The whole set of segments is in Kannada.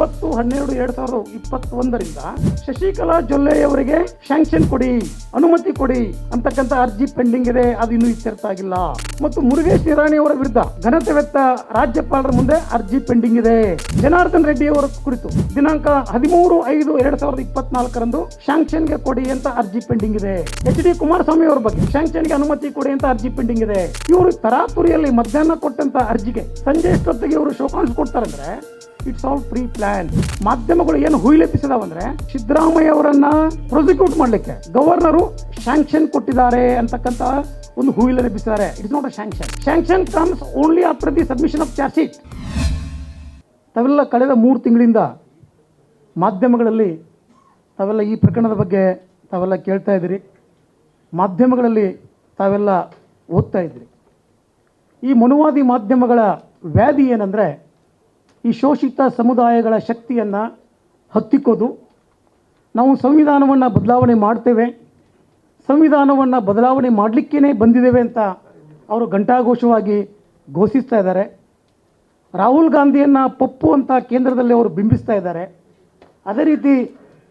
ಒಂಬತ್ತು, ಹನ್ನೆರಡು, ಎರಡ್ ಸಾವಿರದ ಇಪ್ಪತ್ತೊಂದರಿಂದ ಶಶಿಕಲಾ ಜೊಲ್ಲೆಯವರಿಗೆ ಶಾಂಕ್ಷನ್ ಕೊಡಿ, ಅನುಮತಿ ಕೊಡಿ ಅಂತಕ್ಕಂಥ ಅರ್ಜಿ ಪೆಂಡಿಂಗ್ ಇದೆ, ಅದು ಇನ್ನೂ ಇತ್ಯರ್ಥ ಆಗಿಲ್ಲ. ಮತ್ತು ಮುರುಗೇಶ್ ನಿರಾಣಿ ಅವರ ವಿರುದ್ಧ ಘನತೆ ವ್ಯಕ್ತ ರಾಜ್ಯಪಾಲರ ಮುಂದೆ ಅರ್ಜಿ ಪೆಂಡಿಂಗ್ ಇದೆ. ಜನಾರ್ದನ್ ರೆಡ್ಡಿ ಅವರ ಕುರಿತು ದಿನಾಂಕ ಹದಿಮೂರು, ಐದು, ಎರಡ್ ಸಾವಿರದ ಇಪ್ಪತ್ನಾಲ್ಕರಂದು ಶಾಂಕ್ಷನ್ಗೆ ಕೊಡಿ ಅಂತ ಅರ್ಜಿ ಪೆಂಡಿಂಗ್ ಇದೆ. ಎಚ್ ಡಿ ಕುಮಾರಸ್ವಾಮಿ ಅವರ ಬಗ್ಗೆ ಶಾಂಕ್ಷನ್ಗೆ ಅನುಮತಿ ಕೊಡಿ ಅಂತ ಅರ್ಜಿ ಪೆಂಡಿಂಗ್ ಇದೆ. ಇವರು ತರಾತುರಿಯಲ್ಲಿ ಮಧ್ಯಾಹ್ನ ಕೊಟ್ಟಂತ ಅರ್ಜಿಗೆ ಸಂಜೆ ಎಷ್ಟೊತ್ತಿಗೆ ಇವರು ಶೋಕಾಂಶ ಕೊಡ್ತಾರಂದ್ರೆ ಇಟ್ಸ್ ಆಲ್ ಪ್ರೀ ಪ್ಲಾನ್ ಮಾಧ್ಯಮಗಳು ಏನು ಹುಯಿಲೆಪ್ಪಿಸಿದಾವಂದ್ರೆ ಸಿದ್ದರಾಮಯ್ಯ ಅವರನ್ನ ಪ್ರಾಸಿಕ್ಯೂಟ್ ಮಾಡ್ಲಿಕ್ಕೆ. ಗವರ್ನರು ಶಾಂಕ್ಷನ್ ಕೊಟ್ಟಿದ್ದಾರೆ ಅಂತಕ್ಕಂತ ಒಂದು ಹುಯಿಲೆಪ್ಪಿಸಿದ್ದಾರೆ it's not a sanction sanction comes only after the submission of charge sheet ತಾವೆಲ್ಲ ಕಳೆದ ಮೂರು ತಿಂಗಳಿಂದ ಮಾಧ್ಯಮಗಳಲ್ಲಿ ತಾವೆಲ್ಲ ಈ ಪ್ರಕರಣದ ಬಗ್ಗೆ ತಾವೆಲ್ಲ ಕೇಳ್ತಾ ಇದ್ದೀರಿ. ಮಾಧ್ಯಮಗಳಲ್ಲಿ ತಾವೆಲ್ಲ ಓದ್ತಾ ಇದ್ದೀರಿ. ಈ ಮನುವಾದಿ ಮಾಧ್ಯಮಗಳ ವ್ಯಾಧಿ ಏನಂದರೆ ಈ ಶೋಷಿತ ಸಮುದಾಯಗಳ ಶಕ್ತಿಯನ್ನು ಹತ್ತಿಕ್ಕೋದು. ನಾವು ಸಂವಿಧಾನವನ್ನು ಬದಲಾವಣೆ ಮಾಡ್ತೇವೆ. ಸಂವಿಧಾನವನ್ನು ಬದಲಾವಣೆ ಮಾಡಲಿಕ್ಕೇ ಬಂದಿದ್ದೇವೆ ಅಂತ ಅವರು ಘಂಟಾಘೋಷವಾಗಿ ಘೋಷಿಸ್ತಾ ಇದ್ದಾರೆ. ರಾಹುಲ್ ಗಾಂಧಿಯನ್ನು ಪಪ್ಪು ಅಂತ ಕೇಂದ್ರದಲ್ಲಿ ಅವರು ಬಿಂಬಿಸ್ತಾ ಇದ್ದಾರೆ. ಅದೇ ರೀತಿ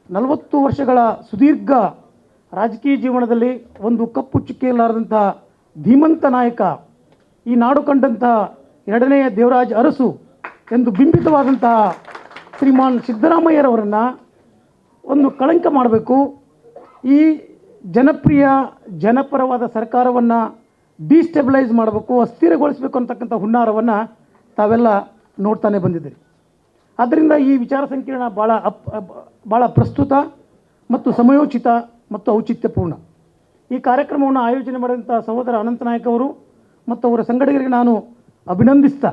ನಲವತ್ತು ವರ್ಷಗಳ ಸುದೀರ್ಘ ರಾಜಕೀಯ ಜೀವನದಲ್ಲಿ ಒಂದು ಕಪ್ಪು ಚುಕ್ಕೆ ಇರಲಾರದಂಥ ಧೀಮಂತ ನಾಯಕ ಈ ನಾಡು ಕಂಡಂಥ ಎರಡನೆಯ ದೇವರಾಜ್ ಅರಸು ಎಂದು ಬಿಂಬಿತವಾದಂತಹ ಶ್ರೀಮಾನ್ ಸಿದ್ದರಾಮಯ್ಯರವರನ್ನು ಒಂದು ಕಳಂಕ ಮಾಡಬೇಕು. ಈ ಜನಪ್ರಿಯ, ಜನಪರವಾದ ಸರ್ಕಾರವನ್ನು ಡಿಸ್ಟೆಬಿಲೈಸ್ ಮಾಡಬೇಕು, ಅಸ್ಥಿರಗೊಳಿಸಬೇಕು ಅಂತಕ್ಕಂಥ ಹುನ್ನಾರವನ್ನು ತಾವೆಲ್ಲ ನೋಡ್ತಾನೆ ಬಂದಿದ್ದೀರಿ. ಆದ್ದರಿಂದ ಈ ವಿಚಾರ ಸಂಕಿರಣ ಭಾಳ ಅಪ್ ಭಾಳ ಪ್ರಸ್ತುತ ಮತ್ತು ಸಮಯೋಚಿತ ಮತ್ತು ಔಚಿತ್ಯಪೂರ್ಣ. ಈ ಕಾರ್ಯಕ್ರಮವನ್ನು ಆಯೋಜನೆ ಮಾಡಿದಂಥ ಸಹೋದರ ಅನಂತನಾಯಕ್ ಅವರು ಮತ್ತು ಅವರ ಸಂಘಟಕರಿಗೆ ನಾನು ಅಭಿನಂದಿಸ್ತಾ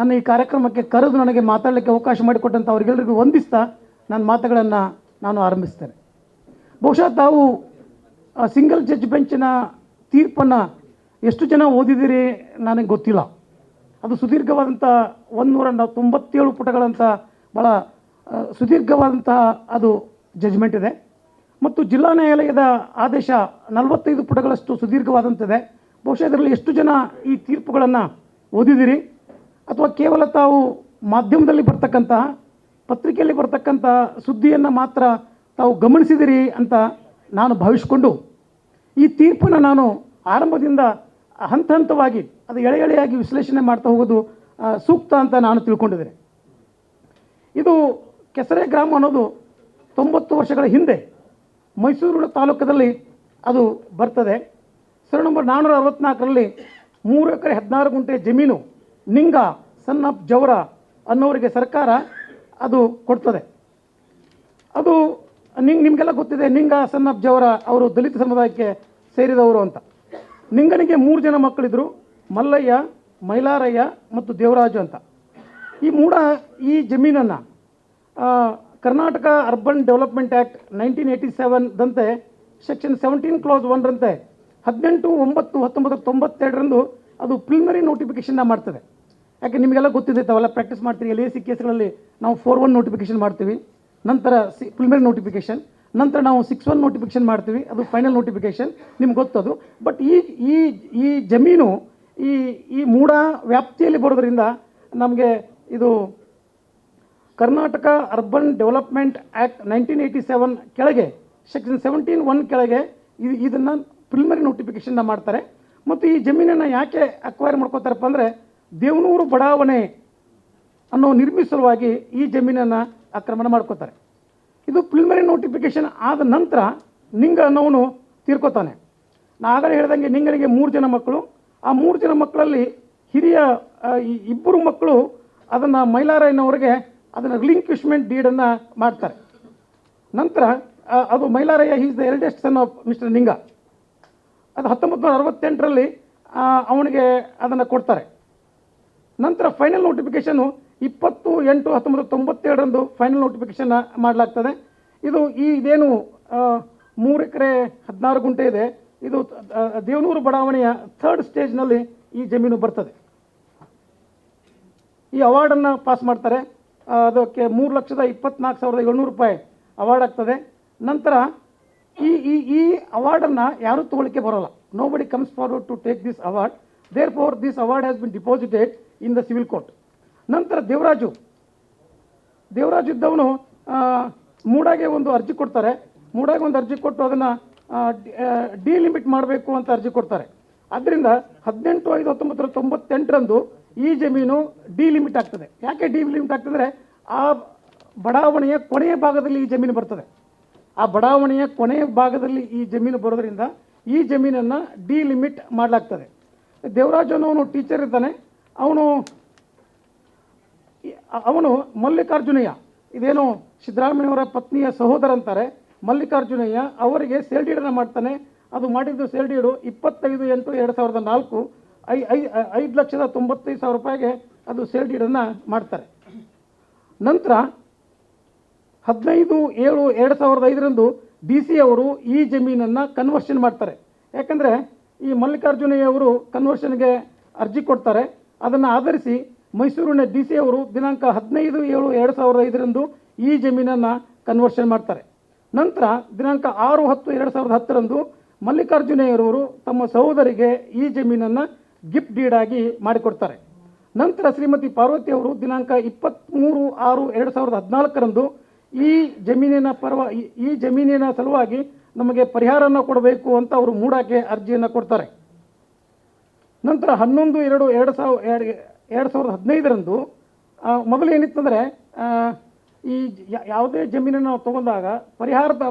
ನನ್ನ ಈ ಕಾರ್ಯಕ್ರಮಕ್ಕೆ ಕರೆದು ನನಗೆ ಮಾತಾಡಲಿಕ್ಕೆ ಅವಕಾಶ ಮಾಡಿಕೊಟ್ಟಂಥ ಅವರಿಗೆಲ್ಲರಿಗೂ ವಂದಿಸ್ತಾ ನನ್ನ ಮಾತುಗಳನ್ನು ನಾನು ಆರಂಭಿಸ್ತೇನೆ. ಬಹುಶಃ ತಾವು ಸಿಂಗಲ್ ಜಡ್ಜ್ ಬೆಂಚಿನ ತೀರ್ಪನ್ನು ಎಷ್ಟು ಜನ ಓದಿದ್ದೀರಿ ನನಗೆ ಗೊತ್ತಿಲ್ಲ. ಅದು ಸುದೀರ್ಘವಾದಂಥ ಒಂದೂರ ನ- ತೊಂಬತ್ತೇಳು ಪುಟಗಳಂಥ ಭಾಳ ಸುದೀರ್ಘವಾದಂತಹ ಅದು ಜಜ್ಮೆಂಟ್ ಇದೆ. ಮತ್ತು ಜಿಲ್ಲಾ ನ್ಯಾಯಾಲಯದ ಆದೇಶ ನಲವತ್ತೈದು ಪುಟಗಳಷ್ಟು ಸುದೀರ್ಘವಾದಂತಿದೆ. ಬಹುಶಃ ಇದರಲ್ಲಿ ಎಷ್ಟು ಜನ ಈ ತೀರ್ಪುಗಳನ್ನು ಓದಿದಿರಿ? ಅಥವಾ ಕೇವಲ ತಾವು ಮಾಧ್ಯಮದಲ್ಲಿ ಬರ್ತಕ್ಕಂತಹ ಪತ್ರಿಕೆಯಲ್ಲಿ ಬರ್ತಕ್ಕಂಥ ಸುದ್ದಿಯನ್ನು ಮಾತ್ರ ತಾವು ಗಮನಿಸಿದಿರಿ ಅಂತ ನಾನು ಭಾವಿಸಿಕೊಂಡು, ಈ ತೀರ್ಪನ್ನು ನಾನು ಆರಂಭದಿಂದ ಹಂತ ಹಂತವಾಗಿ ಅದು ಎಳೆ ಎಳೆಯಾಗಿ ವಿಶ್ಲೇಷಣೆ ಮಾಡ್ತಾ ಹೋಗೋದು ಸೂಕ್ತ ಅಂತ ನಾನು ತಿಳ್ಕೊಂಡಿದ್ದೇನೆ. ಇದು ಕೆಸರೆ ಗ್ರಾಮ ಅನ್ನೋದು ತೊಂಬತ್ತು ವರ್ಷಗಳ ಹಿಂದೆ ಮೈಸೂರು ತಾಲೂಕದಲ್ಲಿ ಅದು ಬರ್ತದೆ. ಸರ್ ನಂಬರ್ ನಾನ್ನೂರ ಅರವತ್ತ್ನಾಲ್ಕರಲ್ಲಿ ಮೂರು ಎಕರೆ ಹದಿನಾರು ಗುಂಟೆ ಜಮೀನು ನಿಂಗ ಸನ್ ಆಫ್ ಜವರ ಅನ್ನೋರಿಗೆ ಸರ್ಕಾರ ಅದು ಕೊಡ್ತದೆ. ಅದು ನಿಂಗೆ, ನಿಮಗೆಲ್ಲ ಗೊತ್ತಿದೆ, ನಿಂಗ ಸನ್ ಆಫ್ ಜವರ ಅವರು ದಲಿತ ಸಮುದಾಯಕ್ಕೆ ಸೇರಿದವರು ಅಂತ. ನಿಂಗನಿಗೆ ಮೂರು ಜನ ಮಕ್ಕಳಿದ್ರು, ಮಲ್ಲಯ್ಯ, ಮೈಲಾರಯ್ಯ ಮತ್ತು ದೇವರಾಜು ಅಂತ. ಈ ಮೂಡ, ಈ ಜಮೀನನ್ನು Karnataka urban development act nineteen eighty ಸೆವೆನ್ದಂತೆ section seventeen clause ಒನ್ರಂತೆ ಹದಿನೆಂಟು, ಒಂಬತ್ತು, ಹತ್ತೊಂಬತ್ತು, ತೊಂಬತ್ತೆರಡರಂದು ಅದು ಪ್ರಿಲಿಮಿನರಿ ನೋಟಿಫಿಕೇಷನ್ನ ಮಾಡ್ತದೆ. ಯಾಕೆ ನಿಮಗೆಲ್ಲ ಗೊತ್ತಿದೆ, ತಾವೆಲ್ಲ ಪ್ರಾಕ್ಟೀಸ್ ಮಾಡ್ತೀರಿ ಎಲ್ ಎ ಸಿ ಕೇಸ್ಗಳಲ್ಲಿ ನಾವು ಫೋರ್ ಒನ್ ನೋಟಿಫಿಕೇಷನ್ ಮಾಡ್ತೀವಿ. ನಂತರ ಸಿ ಪ್ರಿಲಿಮಿನರಿ ನೋಟಿಫಿಕೇಷನ್ ನಂತರ ನಾವು ಸಿಕ್ಸ್ ಒನ್ ನೋಟಿಫಿಕೇಶನ್ ಮಾಡ್ತೀವಿ, ಅದು ಫೈನಲ್ ನೋಟಿಫಿಕೇಷನ್ ನಿಮ್ಗೆ ಗೊತ್ತದು. ಬಟ್ ಈ ಈ ಈ ಜಮೀನು, ಈ ಈ ಮೂಡ ವ್ಯಾಪ್ತಿಯಲ್ಲಿ ಬರೋದ್ರಿಂದ ನಮಗೆ ಇದು Karnataka urban development act nineteen eighty seven ಕೆಳಗೆ ಸೆಕ್ಷನ್ ಸೆವೆಂಟೀನ್ ಒನ್ ಕೆಳಗೆ ಇದು, ಇದನ್ನು ಪ್ರಿಲಿಮಿನರಿ ನೋಟಿಫಿಕೇಷನ್ನ ಮಾಡ್ತಾರೆ. ಮತ್ತು ಈ ಜಮೀನನ್ನು ಯಾಕೆ ಅಕ್ವೈರ್ ಮಾಡ್ಕೋತಾರಪ್ಪ ಅಂದರೆ ದೇವನೂರು ಬಡಾವಣೆ ಅನ್ನೋ ನಿರ್ಮಿಸಲುವಾಗಿ ಈ ಜಮೀನನ್ನು ಆಕ್ರಮಣ ಮಾಡ್ಕೋತಾರೆ. ಇದು ಪ್ರಿಲಿಮಿನರಿ ನೋಟಿಫಿಕೇಷನ್ ಆದ ನಂತರ ನಿಂಗ ಅನ್ನೋನು ತೀರ್ಕೋತಾನೆ. ನಾ ಆಗಲೇ ಹೇಳ್ದಂಗೆ ನಿಂಗನಿಗೆ ಮೂರು ಜನ ಮಕ್ಕಳು. ಆ ಮೂರು ಜನ ಮಕ್ಕಳಲ್ಲಿ ಹಿರಿಯ ಇಬ್ಬರು ಮಕ್ಕಳು ಅದನ್ನು ಮೈಲಾರಯ್ಯನವರಿಗೆ ಅದನ್ನು ರಿಲಿಂಕ್ವಿಶ್ಮೆಂಟ್ ಡೀಡನ್ನು ಮಾಡ್ತಾರೆ. ನಂತರ ಅದು Mailarayya is the eldest son of mister Ninga. ಅದು ಹತ್ತೊಂಬತ್ತು ನೂರ ಅರವತ್ತೆಂಟರಲ್ಲಿ ಅವನಿಗೆ ಅದನ್ನು ಕೊಡ್ತಾರೆ. ನಂತರ ಫೈನಲ್ ನೋಟಿಫಿಕೇಷನು ಇಪ್ಪತ್ತು, ಎಂಟು, ಹತ್ತೊಂಬತ್ತು ತೊಂಬತ್ತೆರಡರಂದು ಫೈನಲ್ ನೋಟಿಫಿಕೇಷನ್ ಮಾಡಲಾಗ್ತದೆ. ಇದು ಈ ಇದೇನು ಮೂರು ಎಕರೆ ಹದಿನಾರು ಗುಂಟೆ ಇದೆ. ಇದು ದೇವನೂರು ಬಡಾವಣೆಯ ಥರ್ಡ್ ಸ್ಟೇಜ್ನಲ್ಲಿ ಈ ಜಮೀನು ಬರ್ತದೆ. ಈ ಅವಾರ್ಡನ್ನು ಪಾಸ್ ಮಾಡ್ತಾರೆ. ಅದಕ್ಕೆ ಮೂರು ಲಕ್ಷದ ಇಪ್ಪತ್ನಾಲ್ಕು ಸಾವಿರದ ಏಳ್ನೂರು ರೂಪಾಯಿ ಅವಾರ್ಡ್ ಆಗ್ತದೆ. ನಂತರ ಈ ಈ ಈ ಅವಾರ್ಡನ್ನು ಯಾರೂ ತೊಗೊಳಿಕ್ಕೆ ಬರೋಲ್ಲ. Nobody comes forward to take this award therefore this award has been deposited in the civil court. ನಂತರ ದೇವರಾಜು. ದೇವರಾಜು ಇದ್ದವನು ಮೂಡಾಗೆ ಒಂದು ಅರ್ಜಿ ಕೊಡ್ತಾರೆ. ಮೂಡಾಗೆ ಒಂದು ಅರ್ಜಿ ಕೊಟ್ಟು ಅದನ್ನು ಡಿಲಿಮಿಟ್ ಮಾಡಬೇಕು ಅಂತ ಅರ್ಜಿ ಕೊಡ್ತಾರೆ. ಅದರಿಂದ ಹದಿನೆಂಟು, ಐದು, ಹತ್ತೊಂಬತ್ತರ, ತೊಂಬತ್ತೆಂಟರಂದು ಈ ಜಮೀನು ಡಿಲಿಮಿಟ್ ಆಗ್ತದೆ. ಯಾಕೆ ಡಿಲಿಮಿಟ್ ಆಗ್ತದೆ ಆ ಬಡಾವಣೆಯ ಕೊನೆಯ ಭಾಗದಲ್ಲಿ ಈ ಜಮೀನು ಬರ್ತದೆ. ಆ ಬಡಾವಣೆಯ ಕೊನೆಯ ಭಾಗದಲ್ಲಿ ಈ ಜಮೀನು ಬರೋದ್ರಿಂದ ಈ ಜಮೀನನ್ನು ಡಿಲಿಮಿಟ್ ಮಾಡಲಾಗ್ತದೆ. ದೇವರಾಜನವನು ಟೀಚರ್ ಇದ್ದಾನೆ. ಅವನು ಅವನು ಮಲ್ಲಿಕಾರ್ಜುನಯ್ಯ. ಇದೇನು ಸಿದ್ದರಾಮಯ್ಯವರ ಪತ್ನಿಯ ಸಹೋದರ ಅಂತಾರೆ. ಮಲ್ಲಿಕಾರ್ಜುನಯ್ಯ ಅವರಿಗೆ ಸೇಲ್ಡೀಡನ್ನು ಮಾಡ್ತಾನೆ. ಅದು ಮಾಡಿದ್ದು ಸೇಲ್ಡೀಡು ಇಪ್ಪತ್ತೈದು ಎಂಟು ಎರಡು ಸಾವಿರದ ನಾಲ್ಕು. ಐ ಐ, ಐದು ಲಕ್ಷದ ತೊಂಬತ್ತೈದು ಸಾವಿರ ರೂಪಾಯಿಗೆ ಅದು ಸೇಲ್ಡೀಡನ್ನು ಮಾಡ್ತಾರೆ. ನಂತರ ಹದಿನೈದು ಏಳು ಎರಡು ಸಾವಿರದ ಐದರಂದು ಡಿ ಸಿ ಅವರು ಈ ಜಮೀನನ್ನು ಕನ್ವರ್ಷನ್ ಮಾಡ್ತಾರೆ. ಯಾಕಂದರೆ ಈ ಮಲ್ಲಿಕಾರ್ಜುನಯ್ಯ ಅವರು ಕನ್ವರ್ಷನ್ಗೆ ಅರ್ಜಿ ಕೊಡ್ತಾರೆ. ಅದನ್ನು ಆಧರಿಸಿ ಮೈಸೂರಿನ ಡಿ ಸಿ ಅವರು ದಿನಾಂಕ ಹದಿನೈದು ಏಳು ಎರಡು ಸಾವಿರದ ಐದರಂದು ಈ ಜಮೀನನ್ನು ಕನ್ವರ್ಷನ್ ಮಾಡ್ತಾರೆ. ನಂತರ ದಿನಾಂಕ ಆರು ಹತ್ತು ಎರಡು ಸಾವಿರದ ಹತ್ತರಂದು ಮಲ್ಲಿಕಾರ್ಜುನಯ್ಯರವರು ತಮ್ಮ ಸಹೋದರಿಗೆ ಈ ಜಮೀನನ್ನು ಗಿಫ್ಟ್ ಡೀಡಾಗಿ ಮಾಡಿಕೊಡ್ತಾರೆ. ನಂತರ ಶ್ರೀಮತಿ ಪಾರ್ವತಿ ಅವರು ದಿನಾಂಕ ಇಪ್ಪತ್ತ್ಮೂರು ಆರು ಎರಡು ಸಾವಿರದ ಹದಿನಾಲ್ಕರಂದು ಈ ಜಮೀನಿನ ಪರವ ಈ- ಜಮೀನಿನ ಸಲುವಾಗಿ ನಮಗೆ ಪರಿಹಾರನ ಕೊಡಬೇಕು ಅಂತ ಅವರು ಮೂಡಾಕೆ ಅರ್ಜಿಯನ್ನು ಕೊಡ್ತಾರೆ. ನಂತರ ಹನ್ನೊಂದು, ಎರಡು ಎರಡು ಸಾವಿರ ಎರಡು ಎರಡು ಸಾವಿರದ ಹದಿನೈದರಂದು ಮೊದಲು ಏನಿತ್ತಂದರೆ ಈ ಯಾವುದೇ ಜಮೀನನ್ನು ನಾವು ತಗೊಂಡಾಗ ಪರಿಹಾರದ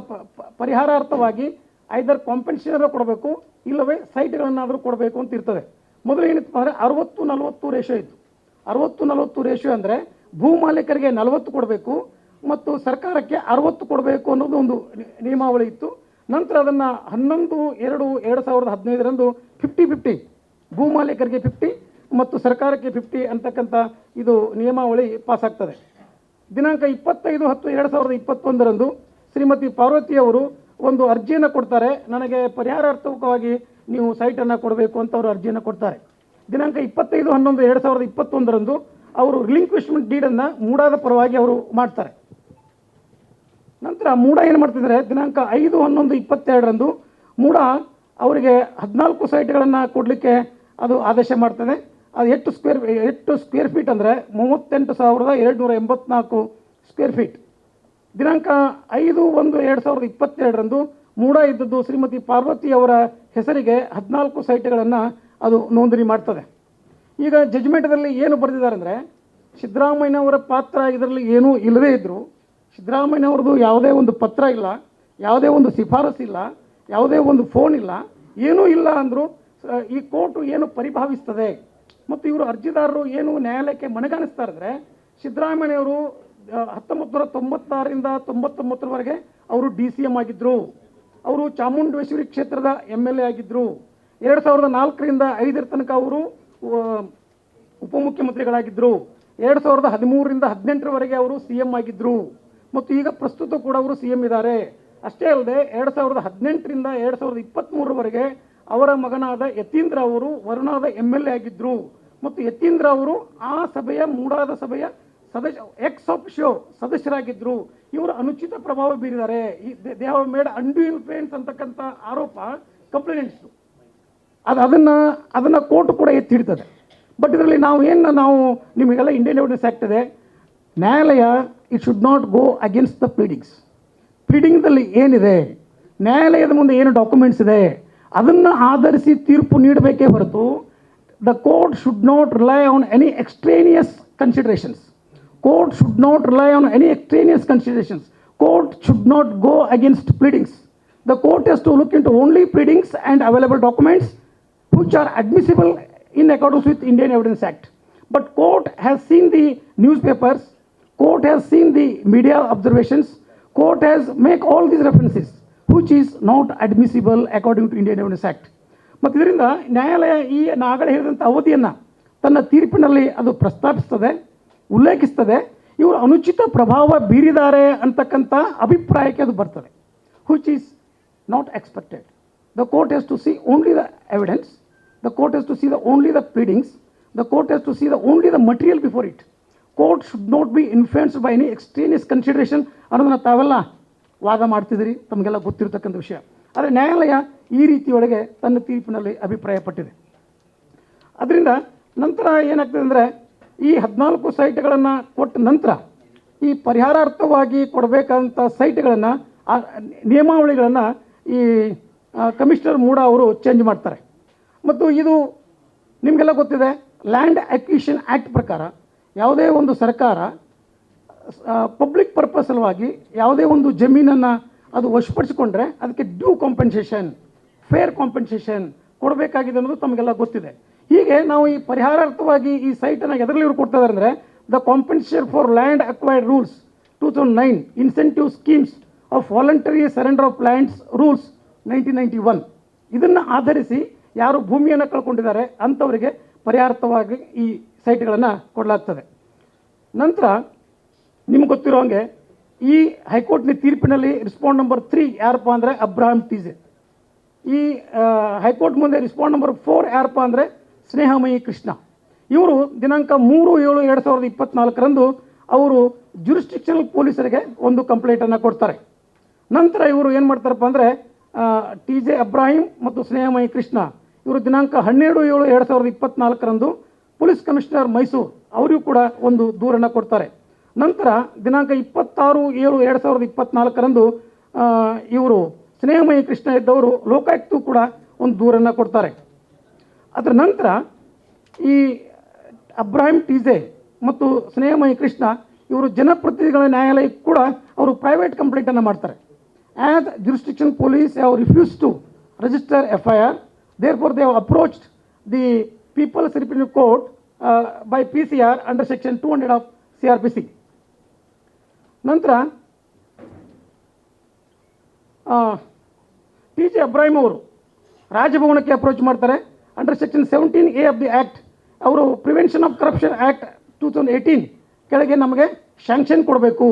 ಪರಿಹಾರಾರ್ಥವಾಗಿ ಐದರ್ ಕಾಂಪೆನ್ಸೇಷನ್ ಕೊಡಬೇಕು, ಇಲ್ಲವೇ ಸೈಟ್ಗಳನ್ನಾದರೂ ಕೊಡಬೇಕು ಅಂತ ಇರ್ತದೆ. ಮೊದಲು ಏನಿತ್ತು ಅಂದರೆ ಅರವತ್ತು, ನಲವತ್ತು ರೇಷೋ ಇತ್ತು. ಅರವತ್ತು, ನಲವತ್ತು ರೇಷೋ ಅಂದರೆ ಭೂ ಮಾಲೀಕರಿಗೆ ನಲವತ್ತು ಕೊಡಬೇಕು ಮತ್ತು ಸರ್ಕಾರಕ್ಕೆ ಅರವತ್ತು ಕೊಡಬೇಕು ಅನ್ನೋದು ಒಂದು ನಿಯಮಾವಳಿ ಇತ್ತು. ನಂತರ ಅದನ್ನು ಹನ್ನೊಂದು, ಎರಡು ಎರಡು ಸಾವಿರದ ಹದಿನೈದರಂದು ಫಿಫ್ಟಿ ಫಿಫ್ಟಿ ಭೂ ಮಾಲೀಕರಿಗೆ ಫಿಫ್ಟಿ ಮತ್ತು ಸರ್ಕಾರಕ್ಕೆ ಫಿಫ್ಟಿ ಅಂತಕ್ಕಂಥ ಇದು ನಿಯಮಾವಳಿ ಪಾಸ್ ಆಗ್ತದೆ ದಿನಾಂಕ ಇಪ್ಪತ್ತೈದು ಹತ್ತು ಎರಡು ಸಾವಿರದ ಇಪ್ಪತ್ತೊಂದರಂದು ಶ್ರೀಮತಿ ಪಾರ್ವತಿ ಅವರು ಒಂದು ಅರ್ಜಿಯನ್ನು ಕೊಡ್ತಾರೆ. ನನಗೆ ಪರಿಹಾರಾರ್ಥಕವಾಗಿ ನೀವು ಸೈಟನ್ನು ಕೊಡಬೇಕು ಅಂತ ಅವರು ಅರ್ಜಿಯನ್ನು ಕೊಡ್ತಾರೆ. ದಿನಾಂಕ ಇಪ್ಪತ್ತೈದು ಹನ್ನೊಂದು ಎರಡು ಸಾವಿರದ ಇಪ್ಪತ್ತೊಂದರಂದು ಅವರು ರಿಲಿಂಕ್ವಿಶ್ಮೆಂಟ್ ಡೀಡನ್ನು ಮೂಡಾದ ಪರವಾಗಿ ಅವರು ಮಾಡ್ತಾರೆ. ನಂತರ ಮೂಡ ಏನು ಮಾಡ್ತಿದ್ದಾರೆ? ದಿನಾಂಕ ಐದು ಹನ್ನೊಂದು ಇಪ್ಪತ್ತೆರಡರಂದು ಮೂಡ ಅವರಿಗೆ ಹದಿನಾಲ್ಕು ಸೈಟ್ಗಳನ್ನು ಕೊಡಲಿಕ್ಕೆ ಅದು ಆದೇಶ ಮಾಡ್ತದೆ. ಅದು ಎಷ್ಟು ಸ್ಕ್ವೇರ್ ಎಷ್ಟು ಸ್ಕ್ವೇರ್ ಫೀಟ್ ಅಂದರೆ ಮೂವತ್ತೆಂಟು ಸಾವಿರದ ಎರಡುನೂರ ಎಂಬತ್ನಾಲ್ಕು ಸ್ಕ್ವೇರ್ ಫೀಟ್ ದಿನಾಂಕ ಐದು ಒಂದು ಎರಡು ಸಾವಿರದ ಇಪ್ಪತ್ತೆರಡರಂದು ಮೂಡ ಇದ್ದದ್ದು ಶ್ರೀಮತಿ ಪಾರ್ವತಿ ಅವರ ಹೆಸರಿಗೆ ಹದಿನಾಲ್ಕು ಸೈಟ್ಗಳನ್ನು ಅದು ನೋಂದಣಿ ಮಾಡ್ತದೆ. ಈಗ ಜಜ್ಮೆಂಟದಲ್ಲಿ ಏನು ಬರೆದಿದ್ದಾರೆ ಅಂದರೆ, ಸಿದ್ದರಾಮಯ್ಯನವರ ಪಾತ್ರ ಇದರಲ್ಲಿ ಏನೂ ಇಲ್ಲದೇ ಇದ್ದರು ಸಿದ್ದರಾಮಯ್ಯನವ್ರದ್ದು ಯಾವುದೇ ಒಂದು ಪತ್ರ ಇಲ್ಲ, ಯಾವುದೇ ಒಂದು ಶಿಫಾರಸು ಇಲ್ಲ, ಯಾವುದೇ ಒಂದು ಫೋನ್ ಇಲ್ಲ, ಏನೂ ಇಲ್ಲ ಅಂದರೂ ಈ ಕೋರ್ಟು ಏನು ಪರಿಭಾವಿಸ್ತದೆ ಮತ್ತು ಇವರು ಅರ್ಜಿದಾರರು ಏನು ನ್ಯಾಯಾಲಯಕ್ಕೆ ಮನಗಾಣಿಸ್ತಾ ಇದ್ರೆ ಸಿದ್ದರಾಮಯ್ಯವರು ಹತ್ತೊಂಬತ್ತು ನೂರ ತೊಂಬತ್ತಾರರಿಂದ ತೊಂಬತ್ತೊಂಬತ್ತರವರೆಗೆ ಅವರು ಡಿ ಸಿ ಎಂ ಆಗಿದ್ದರು ಅವರು ಚಾಮುಂಡೇಶ್ವರಿ ಕ್ಷೇತ್ರದ ಎಂ ಎಲ್ ಎ ಆಗಿದ್ದರು ಎರಡು ಸಾವಿರದ ನಾಲ್ಕರಿಂದ ಐದರ ತನಕ ಅವರು ಉಪಮುಖ್ಯಮಂತ್ರಿಗಳಾಗಿದ್ದರು ಎರಡು ಸಾವಿರದ ಹದಿಮೂರರಿಂದ ಹದಿನೆಂಟರವರೆಗೆ ಅವರು ಸಿ ಎಂ ಆಗಿದ್ದರು ಮತ್ತು ಈಗ ಪ್ರಸ್ತುತ ಕೂಡ ಅವರು ಸಿ ಎಂ ಇದ್ದಾರೆ. ಅಷ್ಟೇ ಅಲ್ಲದೆ ಎರಡು ಸಾವಿರದ ಹದಿನೆಂಟರಿಂದ ಎರಡು ಸಾವಿರದ ಇಪ್ಪತ್ತ್ಮೂರರವರೆಗೆ ಅವರ ಮಗನಾದ ಯತೀಂದ್ರ ಅವರು ವರುಣಾದ ಎಂ ಎಲ್ ಎ ಆಗಿದ್ದರು ಮತ್ತು ಯತೀಂದ್ರ ಅವರು ಆ ಸಭೆಯ ಮೂಡಾದ ಸಭೆಯ ಸದಸ್ಯ ಎಕ್ಸ್ ಆಫ್ ಶೋ ಸದಸ್ಯರಾಗಿದ್ದರು ಇವರು ಅನುಚಿತ ಪ್ರಭಾವ ಬೀರಿದ್ದಾರೆ. They have made undue influence ಅಂತಕ್ಕಂಥ ಆರೋಪ ಕಂಪ್ಲೇಂಟ್ಸು ಅದು ಅದನ್ನು ಅದನ್ನು ಕೋರ್ಟ್ ಕೂಡ ಎತ್ತಿ ಹಿಡ್ತದೆ ಬಟ್ ಇದರಲ್ಲಿ ನಾವು ಏನು, ನಾವು ನಿಮಗೆಲ್ಲ ಇಂಡಿಯನ್ ಎವಿಡೆನ್ಸ್ ಇದೆ. ನ್ಯಾಯಾಲಯ it should not go against the pleadings ಪ್ಲೀಡಿಂಗ್ದಲ್ಲಿ ಏನಿದೆ? ನ್ಯಾಯಾಲಯದ ಮುಂದೆ ಏನು ಡಾಕ್ಯುಮೆಂಟ್ಸ್ ಇದೆ? ಅದನ್ನು ಆಧರಿಸಿ ತೀರ್ಪು ನೀಡಬೇಕೇ ಹೊರತು the court should not rely on any extraneous considerations court should not rely on any extraneous considerations court should not go against pleadings the court has to look into only pleadings and available documents which are admissible in accordance with Indian Evidence Act. But court has seen the newspapers, court has seen the media observations, court has make all these references Which is not admissible according to Indian Evidence Act. ಮತ್ತು ಇದರಿಂದ ನ್ಯಾಯಾಲಯ ಈ ನಾಗಡೆ ಹೇಳಿದಂಥ ಅವಧಿಯನ್ನು ತನ್ನ ತೀರ್ಪಿನಲ್ಲಿ ಅದು ಪ್ರಸ್ತಾಪಿಸ್ತದೆ ಉಲ್ಲೇಖಿಸ್ತದೆ ಇವರು ಅನುಚಿತ ಪ್ರಭಾವ ಬೀರಿದ್ದಾರೆ ಅಂತಕ್ಕಂಥ ಅಭಿಪ್ರಾಯಕ್ಕೆ ಅದು ಬರ್ತದೆ which is not expected. The court has to see only the evidence, the court has to see the only the pleadings, the court has to see the only the material before it. Court should not be influenced by any extraneous consideration ಅನ್ನೋದನ್ನ ತಾವೆಲ್ಲ ವಾದ ಮಾಡ್ತಿದ್ದೀರಿ, ತಮಗೆಲ್ಲ ಗೊತ್ತಿರತಕ್ಕಂಥ ವಿಷಯ. ಆದರೆ ನ್ಯಾಯಾಲಯ ಈ ರೀತಿಯೊಳಗೆ ತನ್ನ ತೀರ್ಪಿನಲ್ಲಿ ಅಭಿಪ್ರಾಯಪಟ್ಟಿದೆ. ಅದರಿಂದ ನಂತರ ಏನಾಗ್ತದೆ ಅಂದರೆ, ಈ ಹದಿನಾಲ್ಕು ಸೈಟ್ಗಳನ್ನು ಕೊಟ್ಟ ನಂತರ ಈ ಪರಿಹಾರಾರ್ಥವಾಗಿ ಕೊಡಬೇಕಂತ ಸೈಟ್ಗಳನ್ನು ನಿಯಮಾವಳಿಗಳನ್ನು ಈ ಕಮಿಷನರ್ ಮೂಡ ಅವರು ಚೇಂಜ್ ಮಾಡ್ತಾರೆ. ಮತ್ತು ಇದು ನಿಮಗೆಲ್ಲ ಗೊತ್ತಿದೆ ಲ್ಯಾಂಡ್ ಅಕ್ವಿಷನ್ ಆ್ಯಕ್ಟ್ ಪ್ರಕಾರ ಯಾವುದೇ ಒಂದು ಸರ್ಕಾರ ಪಬ್ಲಿಕ್ ಪರ್ಪಸ್ ಸಲುವಾಗಿ ಯಾವುದೇ ಒಂದು ಜಮೀನನ್ನು ಅದು ವಶಪಡಿಸಿಕೊಂಡ್ರೆ ಅದಕ್ಕೆ ಡ್ಯೂ ಕಾಂಪೆನ್ಸೇಷನ್ ಫೇರ್ ಕಾಂಪೆನ್ಸೇಷನ್ ಕೊಡಬೇಕಾಗಿದೆ ಅನ್ನೋದು ತಮಗೆಲ್ಲ ಗೊತ್ತಿದೆ. ಹೀಗೆ ನಾವು ಈ ಪರಿಹಾರಾರ್ಥವಾಗಿ ಈ ಸೈಟನ್ನು ಎದರಲ್ಲಿ ಇವ್ರು ಕೊಡ್ತಾ ಇದ್ದಾರೆ ಅಂದರೆ the compensation for land acquired rules two thousand nine incentive schemes of voluntary surrender of lands rules nineteen ninety one ಇದನ್ನು ಆಧರಿಸಿ ಯಾರು ಭೂಮಿಯನ್ನು ಕಳ್ಕೊಂಡಿದ್ದಾರೆ ಅಂಥವರಿಗೆ ಪರಿಹಾರಾರ್ಥವಾಗಿ ಈ ಸೈಟ್ಗಳನ್ನು ಕೊಡಲಾಗ್ತದೆ. ನಂತರ ನಿಮ್ಗೆ ಗೊತ್ತಿರೋ ಹಂಗೆ, ಈ ಹೈಕೋರ್ಟ್ನ ತೀರ್ಪಿನಲ್ಲಿ ರಿಸ್ಪಾಂಡ್ ನಂಬರ್ ತ್ರೀ ಯಾರಪ್ಪ ಅಂದರೆ ಅಬ್ರಾಹಂ ಟೀಸೆ ಈ ಹೈಕೋರ್ಟ್ ಮುಂದೆ ರಿಸ್ಪಾಂಡ್ ನಂಬರ್ ಫೋರ್ ಯಾರಪ್ಪ ಅಂದರೆ ಸ್ನೇಹಮಯಿ ಕೃಷ್ಣ. ಇವರು ದಿನಾಂಕ ಮೂರು ಏಳು ಎರಡು ಸಾವಿರದ ಇಪ್ಪತ್ನಾಲ್ಕರಂದು ಅವರು ಜುರಿಸ್ಟಿಕ್ಷನಲ್ ಪೊಲೀಸರಿಗೆ ಒಂದು ಕಂಪ್ಲೇಂಟನ್ನು ಕೊಡ್ತಾರೆ. ನಂತರ ಇವರು ಏನು ಮಾಡ್ತಾರಪ್ಪ ಅಂದರೆ ಟಿ ಜೆ ಅಬ್ರಾಹಿಂ ಮತ್ತು ಸ್ನೇಹಮಯಿ ಕೃಷ್ಣ, ಇವರು ದಿನಾಂಕ ಹನ್ನೆರಡು ಏಳು ಎರಡು ಸಾವಿರದ ಇಪ್ಪತ್ನಾಲ್ಕರಂದು ಪೊಲೀಸ್ ಕಮಿಷನರ್ ಮೈಸೂರು, ಅವರಿಗೂ ಕೂಡ ಒಂದು ದೂರನ್ನು ಕೊಡ್ತಾರೆ. ನಂತರ ದಿನಾಂಕ ಇಪ್ಪತ್ತಾರು ಏಳು ಎರಡು ಸಾವಿರದ ಇಪ್ಪತ್ನಾಲ್ಕರಂದು ಇವರು ಸ್ನೇಹಮಯ ಕೃಷ್ಣ ಇದ್ದವರು ಲೋಕಾಯುಕ್ತ ಕೂಡ ಒಂದು ದೂರನ್ನು ಕೊಡ್ತಾರೆ. ಅದರ ನಂತರ ಈ ಅಬ್ರಾಹಿಂ ಟೀಜೆ ಮತ್ತು ಸ್ನೇಹಮಯ ಕೃಷ್ಣ ಇವರು ಜನಪ್ರತಿನಿಧಿಗಳ ನ್ಯಾಯಾಲಯಕ್ಕೆ ಕೂಡ ಅವರು ಪ್ರೈವೇಟ್ ಕಂಪ್ಲೇಂಟನ್ನು ಮಾಡ್ತಾರೆ. As jurisdiction police have refuse to register F I R therefore they have approached the peoples represent court by P C R under section two hundred of C R P C ನಂತರ ಟಿ ಜೆ ಅಬ್ರಾಹಿಂ ಅವರು ರಾಜಭವನಕ್ಕೆ ಅಪ್ರೋಚ್ ಮಾಡ್ತಾರೆ. Under section seventeen A of the act ಅವರು prevention of corruption act two thousand eighteen ಕೆಳಗೆ ನಮಗೆ ಶ್ಯಾಂಕ್ಷನ್ ಕೊಡಬೇಕು.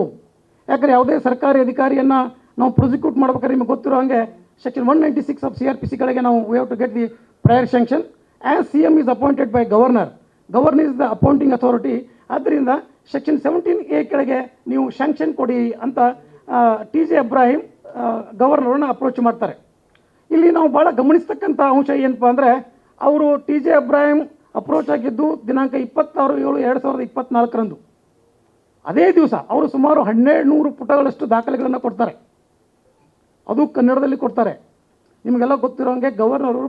ಯಾಕಂದರೆ ಯಾವುದೇ ಸರ್ಕಾರಿ ಅಧಿಕಾರಿಯನ್ನು ನಾವು ಪ್ರೊಸಿಕ್ಯೂಟ್ ಮಾಡ್ಬೇಕಾದ್ರೆ ನಿಮಗೆ ಗೊತ್ತಿರೋ ಹಾಗೆ section one ninety six of C R P C ಕೆಳಗೆ ನಾವು we have to get the prior sanction as C M is appointed by governor governor is the appointing authority ಆದ್ದರಿಂದ ಸೆಕ್ಷನ್ ಸೆವೆಂಟೀನ್ ಎ ಕೆಳಗೆ ನೀವು ಶ್ಯಾಂಕ್ಷನ್ ಕೊಡಿ ಅಂತ ಟಿ ಜೆ ಅಬ್ರಾಹಿಂ ಗವರ್ನರನ್ನು ಅಪ್ರೋಚ್ ಮಾಡ್ತಾರೆ. ಇಲ್ಲಿ ನಾವು ಭಾಳ ಗಮನಿಸ್ತಕ್ಕಂಥ ಅಂಶ ಏನಪ್ಪ ಅಂದರೆ, ಅವರು ಟಿ ಜೆ ಅಬ್ರಾಹಿಂ ಅಪ್ರೋಚ್ ಆಗಿದ್ದು ದಿನಾಂಕ ಇಪ್ಪತ್ತಾರು ಏಳು ಎರಡು ಸಾವಿರದ ಇಪ್ಪತ್ತ್ನಾಲ್ಕರಂದು ಅದೇ ದಿವಸ ಅವರು ಸುಮಾರು ಹನ್ನೆರಡು ನೂರು ಪುಟಗಳಷ್ಟು ದಾಖಲೆಗಳನ್ನು ಕೊಡ್ತಾರೆ. ಅದು ಕನ್ನಡದಲ್ಲಿ ಕೊಡ್ತಾರೆ. ನಿಮಗೆಲ್ಲ ಗೊತ್ತಿರೋ ಹಾಗೆ ಗವರ್ನರು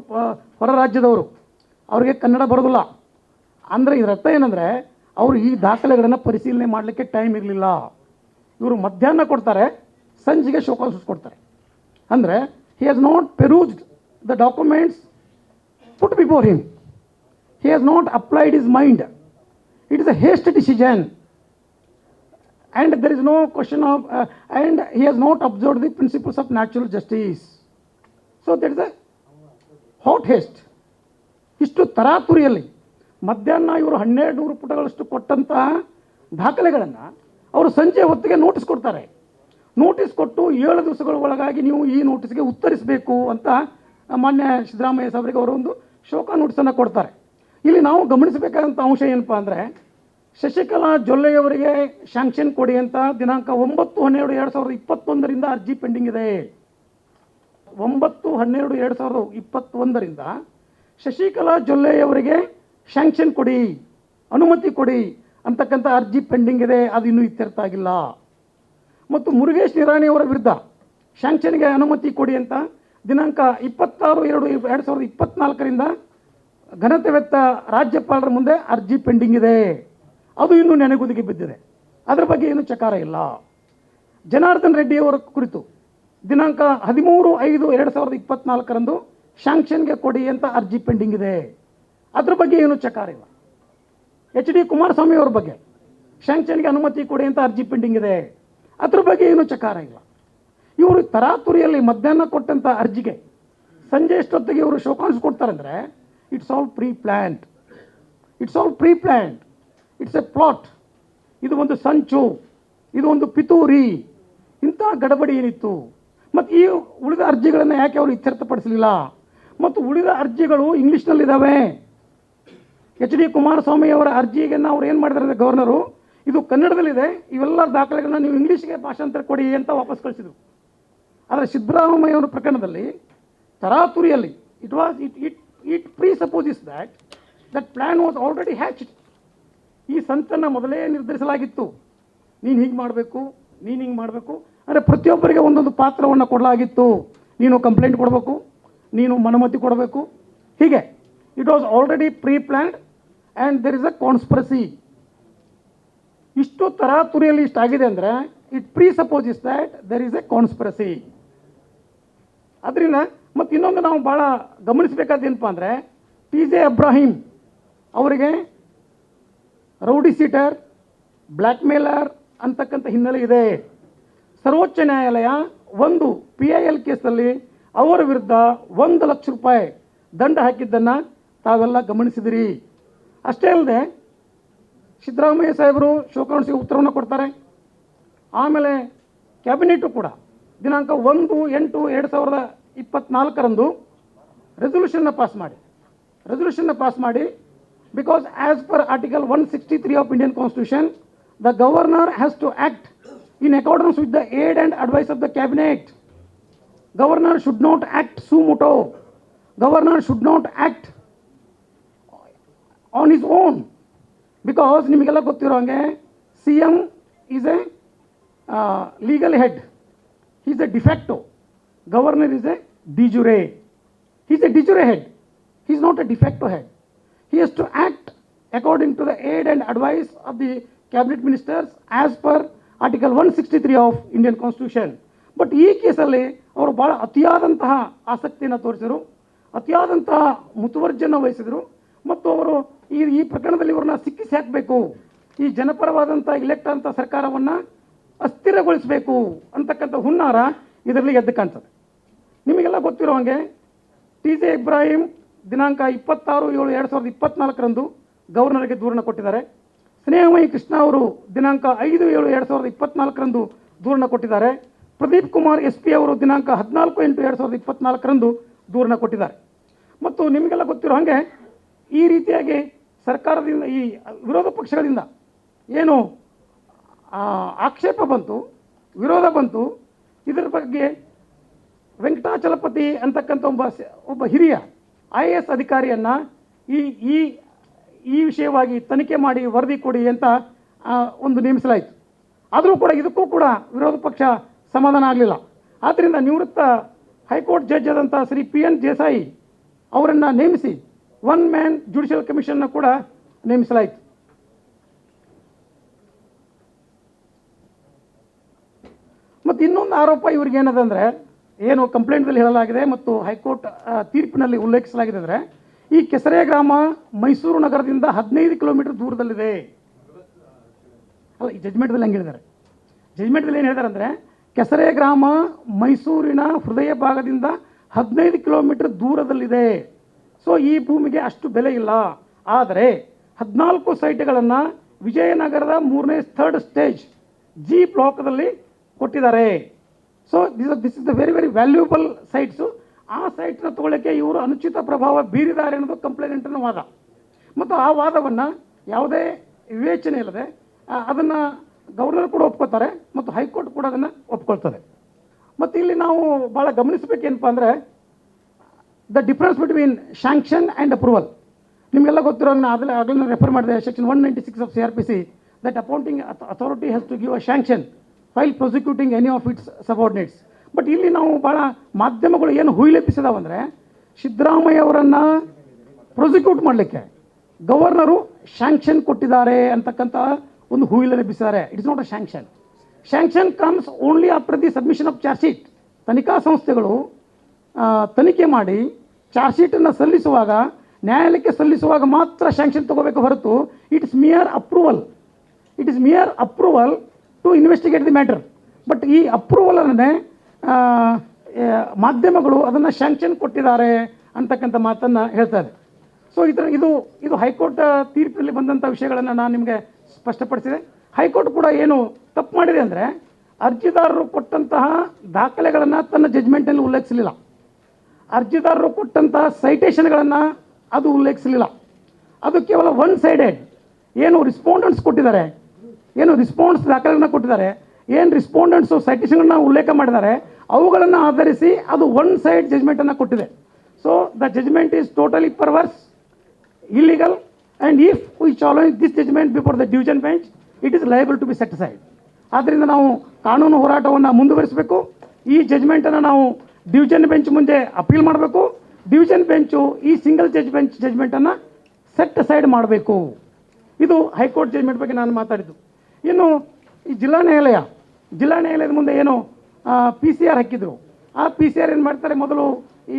ಹೊರ ರಾಜ್ಯದವರು. ಅವರಿಗೆ ಕನ್ನಡ ಬರೋದಿಲ್ಲ. ಅಂದರೆ ಇದರ ಅರ್ಥ ಏನಂದರೆ ಅವರು ಈ ದಾಖಲೆಗಳನ್ನು ಪರಿಶೀಲನೆ ಮಾಡಲಿಕ್ಕೆ ಟೈಮ್ ಇರಲಿಲ್ಲ. ಇವರು ಮಧ್ಯಾಹ್ನ ಕೊಡ್ತಾರೆ, ಸಂಜೆಗೆ ಶೋಕಾಸ್ ಕೊಡ್ತಾರೆ ಅಂದರೆ he has not perused the documents put before him he has not applied his mind it is a haste decision and there is no question of and he he not observe the principles of natural justice so that is a hot haste. ಇಷ್ಟು ತರಾತುರಿಯಲ್ಲಿ ಮಧ್ಯಾಹ್ನ ಇವರು ಹನ್ನೆರಡು ನೂರು ಪುಟಗಳಷ್ಟು ಕೊಟ್ಟಂತಹ ದಾಖಲೆಗಳನ್ನು ಅವರು ಸಂಜೆ ಹೊತ್ತಿಗೆ ನೋಟಿಸ್ ಕೊಡ್ತಾರೆ. ನೋಟಿಸ್ ಕೊಟ್ಟು ಏಳು ದಿವಸಗಳ ಒಳಗಾಗಿ ನೀವು ಈ ನೋಟಿಸ್ಗೆ ಉತ್ತರಿಸಬೇಕು ಅಂತ ಮಾನ್ಯ ಸಿದ್ದರಾಮಯ್ಯ ಸಾಹೇಬರಿಗೆ ಅವರು ಒಂದು ಶೋಕ ನೋಟಿಸನ್ನು ಕೊಡ್ತಾರೆ. ಇಲ್ಲಿ ನಾವು ಗಮನಿಸಬೇಕಾದಂಥ ಅಂಶ ಏನಪ್ಪ ಅಂದರೆ ಶಶಿಕಲಾ ಜೊಲ್ಲೆಯವರಿಗೆ ಶಾಂಕ್ಷನ್ ಕೊಡಿ ಅಂತ ದಿನಾಂಕ ಒಂಬತ್ತು ಹನ್ನೆರಡು ಎರಡು ಸಾವಿರದ ಇಪ್ಪತ್ತೊಂದರಿಂದ ಅರ್ಜಿ ಪೆಂಡಿಂಗ್ ಇದೆ. ಒಂಬತ್ತು ಹನ್ನೆರಡು ಎರಡು ಸಾವಿರದ ಇಪ್ಪತ್ತೊಂದರಿಂದ ಶಶಿಕಲಾ ಜೊಲ್ಲೆಯವರಿಗೆ ಶಾಂಕ್ಷನ್ ಕೊಡಿ, ಅನುಮತಿ ಕೊಡಿ ಅಂತಕ್ಕಂಥ ಅರ್ಜಿ ಪೆಂಡಿಂಗ್ ಇದೆ, ಅದು ಇನ್ನೂ ಇತ್ಯರ್ಥ ಆಗಿಲ್ಲ. ಮತ್ತು ಮುರುಗೇಶ್ ನಿರಾಣಿಯವರ ವಿರುದ್ಧ ಶ್ಯಾಂಕ್ಷನ್ಗೆ ಅನುಮತಿ ಕೊಡಿ ಅಂತ ದಿನಾಂಕ ಇಪ್ಪತ್ತಾರು ಎರಡು ಎರಡು ಸಾವಿರದ ಇಪ್ಪತ್ನಾಲ್ಕರಿಂದ ಘನತೆವೆತ್ತ ರಾಜ್ಯಪಾಲರ ಮುಂದೆ ಅರ್ಜಿ ಪೆಂಡಿಂಗ್ ಇದೆ. ಅದು ಇನ್ನೂ ನೆನೆಗುದಿಗೆ ಬಿದ್ದಿದೆ. ಅದರ ಬಗ್ಗೆ ಏನು ಚಕಾರ ಇಲ್ಲ. ಜನಾರ್ದನ್ ರೆಡ್ಡಿಯವರ ಕುರಿತು ದಿನಾಂಕ ಹದಿಮೂರು ಐದು ಎರಡು ಸಾವಿರದ ಇಪ್ಪತ್ನಾಲ್ಕರಂದು ಶ್ಯಾಂಕ್ಷನ್ಗೆ ಕೊಡಿ ಅಂತ ಅರ್ಜಿ ಪೆಂಡಿಂಗ್ ಇದೆ. ಅದ್ರ ಬಗ್ಗೆ ಏನು ಚಕಾರ ಇಲ್ಲ. ಎಚ್ ಡಿ ಕುಮಾರಸ್ವಾಮಿ ಅವ್ರ ಬಗ್ಗೆ ಶಾಂಕ್ಷನ್ಗೆ ಅನುಮತಿ ಕೊಡಿ ಅಂತ ಅರ್ಜಿ ಪೆಂಡಿಂಗ್ ಇದೆ. ಅದ್ರ ಬಗ್ಗೆ ಏನು ಚಕಾರ ಇಲ್ಲ. ಇವರು ತರಾತುರಿಯಲ್ಲಿ ಮಧ್ಯಾಹ್ನ ಕೊಟ್ಟಂಥ ಅರ್ಜಿಗೆ ಸಂಜೆ ಎಷ್ಟೊತ್ತಿಗೆ ಇವರು ಶೋಕಾನ್ಸ್ ಕೊಡ್ತಾರಂದ್ರೆ it's all pre planned it's all pre planned it's a plot ಇದು ಒಂದು ಸಂಚು. ಇದು ಒಂದು ಪಿತೂರಿ. ಇಂಥ ಗಡಬಡಿ ಏನಿತ್ತು? ಮತ್ತು ಈ ಉಳಿದ ಅರ್ಜಿಗಳನ್ನು ಯಾಕೆ ಅವರು ಇತ್ಯರ್ಥಪಡಿಸಲಿಲ್ಲ? ಮತ್ತು ಉಳಿದ ಅರ್ಜಿಗಳು ಇಂಗ್ಲೀಷ್ನಲ್ಲಿದ್ದಾವೆ ಎಚ್ ಡಿ ಕುಮಾರಸ್ವಾಮಿ ಅವರ ಅರ್ಜಿಗೆ ಅವ್ರು ಏನು ಮಾಡಿದ್ರೆ ಗವರ್ನರು, ಇದು ಕನ್ನಡದಲ್ಲಿದೆ, ಇವೆಲ್ಲ ದಾಖಲೆಗಳನ್ನ ನೀವು ಇಂಗ್ಲೀಷ್ಗೆ ಭಾಷಾಂತರ ಕೊಡಿ ಅಂತ ವಾಪಸ್ ಕಳಿಸಿದ್ರು ಆದರೆ ಸಿದ್ದರಾಮಯ್ಯ ಅವರ ಪ್ರಕರಣದಲ್ಲಿ ತರಾತುರಿಯಲ್ಲಿ it was it it it presupposes that that plan was already hatched ಈ ಸಂತನ್ನು ಮೊದಲೇ ನಿರ್ಧರಿಸಲಾಗಿತ್ತು. ನೀನು ಹೀಗೆ ಮಾಡಬೇಕು, ನೀನು ಹಿಂಗೆ ಮಾಡಬೇಕು. ಅಂದರೆ ಪ್ರತಿಯೊಬ್ಬರಿಗೆ ಒಂದೊಂದು ಪಾತ್ರವನ್ನು ಕೊಡಲಾಗಿತ್ತು. ನೀನು ಕಂಪ್ಲೇಂಟ್ ಕೊಡಬೇಕು, ನೀನು ಮನಮತಿ ಕೊಡಬೇಕು. ಹೀಗೆ it was already pre planned and there is a conspiracy ಇಷ್ಟು ತರಾತುರಿಯಲ್ಲಿ ಇಷ್ಟಾಗಿದೆ ಅಂದರೆ it presupposes that there is a conspiracy ಅದರಿಂದ, ಮತ್ತು ಇನ್ನೊಂದು ನಾವು ಭಾಳ ಗಮನಿಸಬೇಕಾದೇನಪ್ಪ ಅಂದರೆ ಟಿ ಜೆ ಅಬ್ರಾಹಿಂ ಅವರಿಗೆ ರೌಡಿ ಸೀಟರ್ ಬ್ಲ್ಯಾಕ್ ಮೇಲರ್ ಅಂತಕ್ಕಂಥ ಹಿನ್ನೆಲೆ ಇದೆ. ಸರ್ವೋಚ್ಚ ನ್ಯಾಯಾಲಯ ಒಂದು ಪಿ ಐ ಎಲ್ ಕೇಸಲ್ಲಿ ಅವರ ವಿರುದ್ಧ ಒಂದು ಲಕ್ಷ ರೂಪಾಯಿ ದಂಡ ಹಾಕಿದ್ದನ್ನು ತಾವೆಲ್ಲ ಗಮನಿಸಿದಿರಿ. ಅಷ್ಟೇ ಅಲ್ಲದೆ ಸಿದ್ದರಾಮಯ್ಯ ಸಾಹೇಬರು ಶೋಕಾಂಶಿಗೆ ಉತ್ತರವನ್ನು ಕೊಡ್ತಾರೆ. ಆಮೇಲೆ ಕ್ಯಾಬಿನೆಟು ಕೂಡ ದಿನಾಂಕ ಒಂದು ಎಂಟು ಎರಡು ಸಾವಿರದ ಇಪ್ಪತ್ನಾಲ್ಕರಂದು ರೆಸೊಲ್ಯೂಷನ್ನ ಪಾಸ್ ಮಾಡಿ. ರೆಸೊಲ್ಯೂಷನ್ನ ಪಾಸ್ ಮಾಡಿ because as per article one sixty three of Indian constitution the governor has to act in accordance with the aid and advice of the cabinet governor should not act suo motu governor should not act on his own because ನಿಮಗೆಲ್ಲ ಗೊತ್ತಿರೋ ಹಾಗೆ C M is a legal head is a de facto governor is a de jure is a de jure head is not a de facto head his to act to to the aid and advice of the of the cabinet ministers as per article 163 of Indian constitution. But ಈ ಕೇಸಲ್ಲಿ ಅವರು ಭಾಳ ಅತಿಯಾದಂತಹ ಆಸಕ್ತಿಯನ್ನು ತೋರಿಸಿದರು, ಅತಿಯಾದಂತಹ ಮುತುವರ್ಜಿಯನ್ನು ವಹಿಸಿದರು. ಮತ್ತು ಅವರು ಈ ಈ ಪ್ರಕರಣದಲ್ಲಿ ಇವ್ರನ್ನ ಸಿಕ್ಕಿಸಿ ಹಾಕಬೇಕು ಈ ಜನಪರವಾದಂಥ ಇಲೆಕ್ಟ್ ಅಂತ ಸರ್ಕಾರವನ್ನು ಅಸ್ಥಿರಗೊಳಿಸಬೇಕು ಅಂತಕ್ಕಂಥ ಹುನ್ನಾರ ಇದರಲ್ಲಿ ಎದ್ದು ಕಾಣ್ತದೆ. ನಿಮಗೆಲ್ಲ ಗೊತ್ತಿರೋ ಹಾಗೆ ಟಿ ಜೆ ಇಬ್ರಾಹಿಂ ದಿನಾಂಕ ಇಪ್ಪತ್ತಾರು ಏಳು ಎರಡು ಸಾವಿರದ ಇಪ್ಪತ್ನಾಲ್ಕರಂದು ಗವರ್ನರ್ಗೆ ದೂರನ್ನು ಕೊಟ್ಟಿದ್ದಾರೆ. ಸ್ನೇಹಮಯಿ ಕೃಷ್ಣ ಅವರು ದಿನಾಂಕ ಐದು ಏಳು ಎರಡು ಸಾವಿರದ ಇಪ್ಪತ್ನಾಲ್ಕರಂದು ದೂರನ್ನು ಕೊಟ್ಟಿದ್ದಾರೆ. ಪ್ರದೀಪ್ ಕುಮಾರ್ ಎಸ್ ಪಿ ಅವರು ದಿನಾಂಕ ಹದಿನಾಲ್ಕು ಎಂಟು ಎರಡು ಸಾವಿರದ ಇಪ್ಪತ್ನಾಲ್ಕರಂದು ದೂರನ್ನು ಕೊಟ್ಟಿದ್ದಾರೆ. ಮತ್ತು ನಿಮಗೆಲ್ಲ ಗೊತ್ತಿರೋ ಹಾಗೆ ಈ ರೀತಿಯಾಗಿ ಸರ್ಕಾರದಿಂದ ಈ ವಿರೋಧ ಪಕ್ಷಗಳಿಂದ ಏನು ಆಕ್ಷೇಪ ಬಂತು, ವಿರೋಧ ಬಂತು. ಇದರ ಬಗ್ಗೆ ವೆಂಕಟಾಚಲಪತಿ ಅಂತಕ್ಕಂಥ ಒಬ್ಬ ಒಬ್ಬ ಹಿರಿಯ ಐ ಎ ಎಸ್ ಅಧಿಕಾರಿಯನ್ನು ಈ ಈ ಈ ವಿಷಯವಾಗಿ ತನಿಖೆ ಮಾಡಿ ವರದಿ ಕೊಡಿ ಅಂತ ಒಂದು ನೇಮಿಸಲಾಯಿತು. ಆದರೂ ಕೂಡ ಇದಕ್ಕೂ ಕೂಡ ವಿರೋಧ ಪಕ್ಷ ಸಮಾಧಾನ ಆಗಲಿಲ್ಲ. ಆದ್ದರಿಂದ ನಿವೃತ್ತ ಹೈಕೋರ್ಟ್ ಜಡ್ಜ್ ಆದಂಥ ಶ್ರೀ ಪಿ ಎನ್ ದೇಸಾಯಿ ಅವರನ್ನು ನೇಮಿಸಿ ಒನ್ ಮ್ಯಾನ್ ಜುಡಿಷಿಯಲ್ ಕಮಿಷನ್ನ ಕೂಡ ನೇಮಿಸಲಾಯಿತು. ಮತ್ತು ಇನ್ನೊಂದು ಆರೋಪ ಇವ್ರಿಗೆ ಏನದಂದರೆ ಏನು ಕಂಪ್ಲೇಂಟ್ದಲ್ಲಿ ಹೇಳಲಾಗಿದೆ ಮತ್ತು ಹೈಕೋರ್ಟ್ ತೀರ್ಪಿನಲ್ಲಿ ಉಲ್ಲೇಖಿಸಲಾಗಿದೆ ಅಂದರೆ, ಈ ಕೆಸರೆ ಗ್ರಾಮ ಮೈಸೂರು ನಗರದಿಂದ ಹದಿನೈದು ಕಿಲೋಮೀಟರ್ ದೂರದಲ್ಲಿದೆ. ಅಲ್ಲ, ಈ ಜಜ್ಮೆಂಟ್ದಲ್ಲಿ ಹೆಂಗೆ ಹೇಳಿದ್ದಾರೆ. ಜಜ್ಮೆಂಟ್ದಲ್ಲಿ ಏನು ಹೇಳ್ತಾರೆ ಅಂದರೆ, ಕೆಸರೆ ಗ್ರಾಮ ಮೈಸೂರಿನ ಹೃದಯ ಭಾಗದಿಂದ ಹದಿನೈದು ಕಿಲೋಮೀಟರ್ ದೂರದಲ್ಲಿದೆ. ಸೊ ಈ ಭೂಮಿಗೆ ಅಷ್ಟು ಬೆಲೆ ಇಲ್ಲ. ಆದರೆ ಹದಿನಾಲ್ಕು ಸೈಟ್ಗಳನ್ನು ವಿಜಯನಗರದ ಮೂರನೇ ಥರ್ಡ್ ಸ್ಟೇಜ್ ಜಿ ಬ್ಲಾಕ್ದಲ್ಲಿ ಕೊಟ್ಟಿದ್ದಾರೆ. So this this is the very very valuable sites ಆ ಸೈಟ್ನ ತಗೊಳ್ಳೋಕ್ಕೆ ಇವರು ಅನುಚಿತ ಪ್ರಭಾವ ಬೀರಿದ್ದಾರೆ ಅನ್ನೋದು ಕಂಪ್ಲೇಂಟಿನ ವಾದ. ಮತ್ತು ಆ ವಾದವನ್ನು ಯಾವುದೇ ವಿವೇಚನೆ ಇಲ್ಲದೆ ಅದನ್ನು ಗವರ್ನರ್ ಕೂಡ ಒಪ್ಕೋತಾರೆ ಮತ್ತು ಹೈಕೋರ್ಟ್ ಕೂಡ ಅದನ್ನು ಒಪ್ಕೊಳ್ತದೆ. ಮತ್ತು ಇಲ್ಲಿ ನಾವು ಭಾಳ ಗಮನಿಸಬೇಕೇನಪ್ಪ ಅಂದರೆ the difference between sanction and approval ನಿಮಗೆಲ್ಲ ಗೊತ್ತಿರೋ ಆಗಲೇ ಆಗಲೇ ರೆಫರ್ ಮಾಡಿದೆ section one ninety six of C R P C that appointing authority has to give a sanction while prosecuting any of its subordinates but ಇಲ್ಲಿ ನಾವು ಭಾಳ ಮಾಧ್ಯಮಗಳು ಏನು ಹುಯಿಲೆಪ್ಪಿಸಿದಾವಂದರೆ ಸಿದ್ದರಾಮಯ್ಯ ಅವರನ್ನು ಪ್ರೊಸಿಕ್ಯೂಟ್ ಮಾಡಲಿಕ್ಕೆ ಗವರ್ನರು ಶಾಂಕ್ಷನ್ ಕೊಟ್ಟಿದ್ದಾರೆ ಅಂತಕ್ಕಂಥ ಒಂದು ಹುಯಿಲೆಪ್ಪಿಸಿದ್ದಾರೆ it's not a sanction sanction comes only after the submission of charge sheet ತನಿಖಾ ಸಂಸ್ಥೆಗಳು ತನಿಖೆ ಮಾಡಿ ಚಾರ್ಜ್ ಶೀಟನ್ನು ಸಲ್ಲಿಸುವಾಗ, ನ್ಯಾಯಾಲಯಕ್ಕೆ ಸಲ್ಲಿಸುವಾಗ ಮಾತ್ರ ಶ್ಯಾಂಕ್ಷನ್ ತಗೋಬೇಕು ಹೊರತು it's mere approval it is mere approval to investigate the matter but ಈ ಅಪ್ರೂವಲನ್ನೇ ಮಾಧ್ಯಮಗಳು ಅದನ್ನು ಶ್ಯಾಂಕ್ಷನ್ ಕೊಟ್ಟಿದ್ದಾರೆ ಅಂತಕ್ಕಂಥ ಮಾತನ್ನು ಹೇಳ್ತಾರೆ ಸೊ ಇದರ ಇದು ಇದು ಹೈಕೋರ್ಟ್ ತೀರ್ಪಿನಲ್ಲಿ ಬಂದಂಥ ವಿಷಯಗಳನ್ನು ನಾನು ನಿಮಗೆ ಸ್ಪಷ್ಟಪಡಿಸಿದೆ. ಹೈಕೋರ್ಟ್ ಕೂಡ ಏನು ತಪ್ಪು ಮಾಡಿದೆ ಅಂದರೆ, ಅರ್ಜಿದಾರರು ಕೊಟ್ಟಂತಹ ದಾಖಲೆಗಳನ್ನು ತನ್ನ ಜಜ್ಮೆಂಟಲ್ಲಿ ಉಲ್ಲೇಖಿಸಲಿಲ್ಲ. ಅರ್ಜಿದಾರರು ಕೊಟ್ಟಂತಹ ಸೈಟೇಷನ್ಗಳನ್ನು ಅದು ಉಲ್ಲೇಖಿಸಲಿಲ್ಲ. ಅದು ಕೇವಲ ಒನ್ ಸೈಡೆಡ್ ಏನು ರಿಸ್ಪಾಂಡೆಂಟ್ಸ್ ಕೊಟ್ಟಿದ್ದಾರೆ, ಏನು ರಿಸ್ಪಾನ್ಸ್ ದಾಖಲೆಗಳನ್ನ ಕೊಟ್ಟಿದ್ದಾರೆ, ಏನು ರಿಸ್ಪಾಂಡೆಂಟ್ಸು ಸೈಟೇಷನ್ಗಳನ್ನ ಉಲ್ಲೇಖ ಮಾಡಿದ್ದಾರೆ, ಅವುಗಳನ್ನು ಆಧರಿಸಿ ಅದು ಒನ್ ಸೈಡ್ ಜಜ್ಮೆಂಟನ್ನು ಕೊಟ್ಟಿದೆ. So the judgment is totally perverse illegal and if we challenge this judgment before the division bench it is liable to be set aside ಆದ್ದರಿಂದ ನಾವು ಕಾನೂನು ಹೋರಾಟವನ್ನು ಮುಂದುವರಿಸಬೇಕು. ಈ ಜಜ್ಮೆಂಟನ್ನು ನಾವು ಡಿವಿಷನ್ ಬೆಂಚ್ ಮುಂದೆ ಅಪೀಲ್ ಮಾಡಬೇಕು. ಡಿವಿಷನ್ ಬೆಂಚು ಈ ಸಿಂಗಲ್ ಜಡ್ಜ್ ಬೆಂಚ್ ಜಜ್ಮೆಂಟನ್ನು ಸೆಟ್ ಸೈಡ್ ಮಾಡಬೇಕು. ಇದು ಹೈಕೋರ್ಟ್ ಜಜ್ಮೆಂಟ್ ಬಗ್ಗೆ ನಾನು ಮಾತಾಡಿದ್ದು. ಇನ್ನು ಈ ಜಿಲ್ಲಾ ನ್ಯಾಯಾಲಯ, ಜಿಲ್ಲಾ ನ್ಯಾಯಾಲಯದ ಮುಂದೆ ಏನು ಪಿ ಸಿ ಆರ್ ಹಾಕಿದ್ರು. ಆ ಪಿ ಸಿ ಆರ್ ಏನು ಮಾಡ್ತಾರೆ? ಮೊದಲು ಈ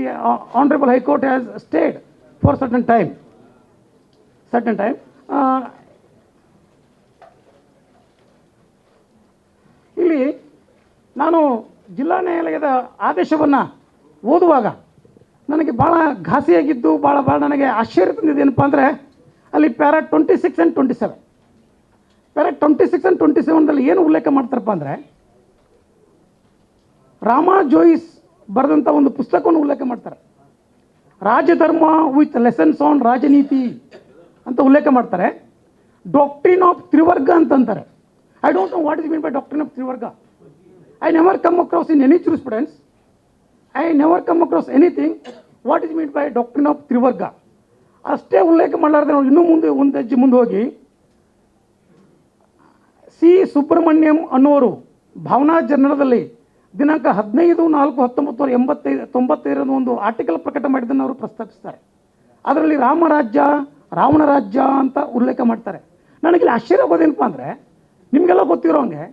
honourable high court has stayed for certain time certain time ಇಲ್ಲಿ ನಾನು ಜಿಲ್ಲಾ ನ್ಯಾಯಾಲಯದ ಆದೇಶವನ್ನು ಓದುವಾಗ ನನಗೆ ಭಾಳ ಘಾಸಿಯಾಗಿದ್ದು ಭಾಳ ಭಾಳ ನನಗೆ ಆಶ್ಚರ್ಯ ತಂದಿದ್ದೇನಪ್ಪ ಅಂದರೆ, ಅಲ್ಲಿ para twenty six and twenty seven. Para twenty six and twenty ಸೆವೆನ್ದಲ್ಲಿ ಏನು ಉಲ್ಲೇಖ ಮಾಡ್ತಾರಪ್ಪ ಅಂದರೆ, ರಾಮ ಜೋಯಿಸ್ ಬರೆದಂಥ ಒಂದು ಪುಸ್ತಕವನ್ನು ಉಲ್ಲೇಖ ಮಾಡ್ತಾರೆ. Rajadharma with lessons on Rajaniti ಅಂತ ಉಲ್ಲೇಖ ಮಾಡ್ತಾರೆ. Doctrine of ತ್ರಿವರ್ಗ ಅಂತಂತಾರೆ. I don't know what is mean by doctrine of trivarga. I never come across in any students I never come across anything what is mean by doctrine of trivarga ಅಷ್ಟೇ ಉಲ್ಲೇಖ ಮಾಡಲಾರ್ದೆ ನಾವು ಇನ್ನೂ ಮುಂದೆ, ಒಂದು ಹೆಜ್ಜೆ ಮುಂದೆ ಹೋಗಿ. ಸಿ. ಸುಬ್ರಹ್ಮಣ್ಯಂ ಅನ್ನೋರು ಭಾವನಾ ಜರ್ನಲದಲ್ಲಿ ದಿನಾಂಕ ಹದಿನೈದು, ನಾಲ್ಕು, ಹತ್ತೊಂಬತ್ತು ನೂರ ಎಂಬತ್ತೈದು ತೊಂಬತ್ತೈದರ ಒಂದು ಆರ್ಟಿಕಲ್ ಪ್ರಕಟ ಮಾಡಿದ್ದನ್ನು ಅವರು ಪ್ರಸ್ತಾಪಿಸ್ತಾರೆ. ಅದರಲ್ಲಿ ರಾಮರಾಜ್ಯ ರಾವಣ ರಾಜ್ಯ ಅಂತ ಉಲ್ಲೇಖ ಮಾಡ್ತಾರೆ. ನನಗಿಲ್ಲಿ ಆಶ್ಚರ್ಯ ಆಗೋದೇನಪ್ಪ ಅಂದರೆ, ನಿಮಗೆಲ್ಲ ಗೊತ್ತಿರೋ ಹಂಗೆ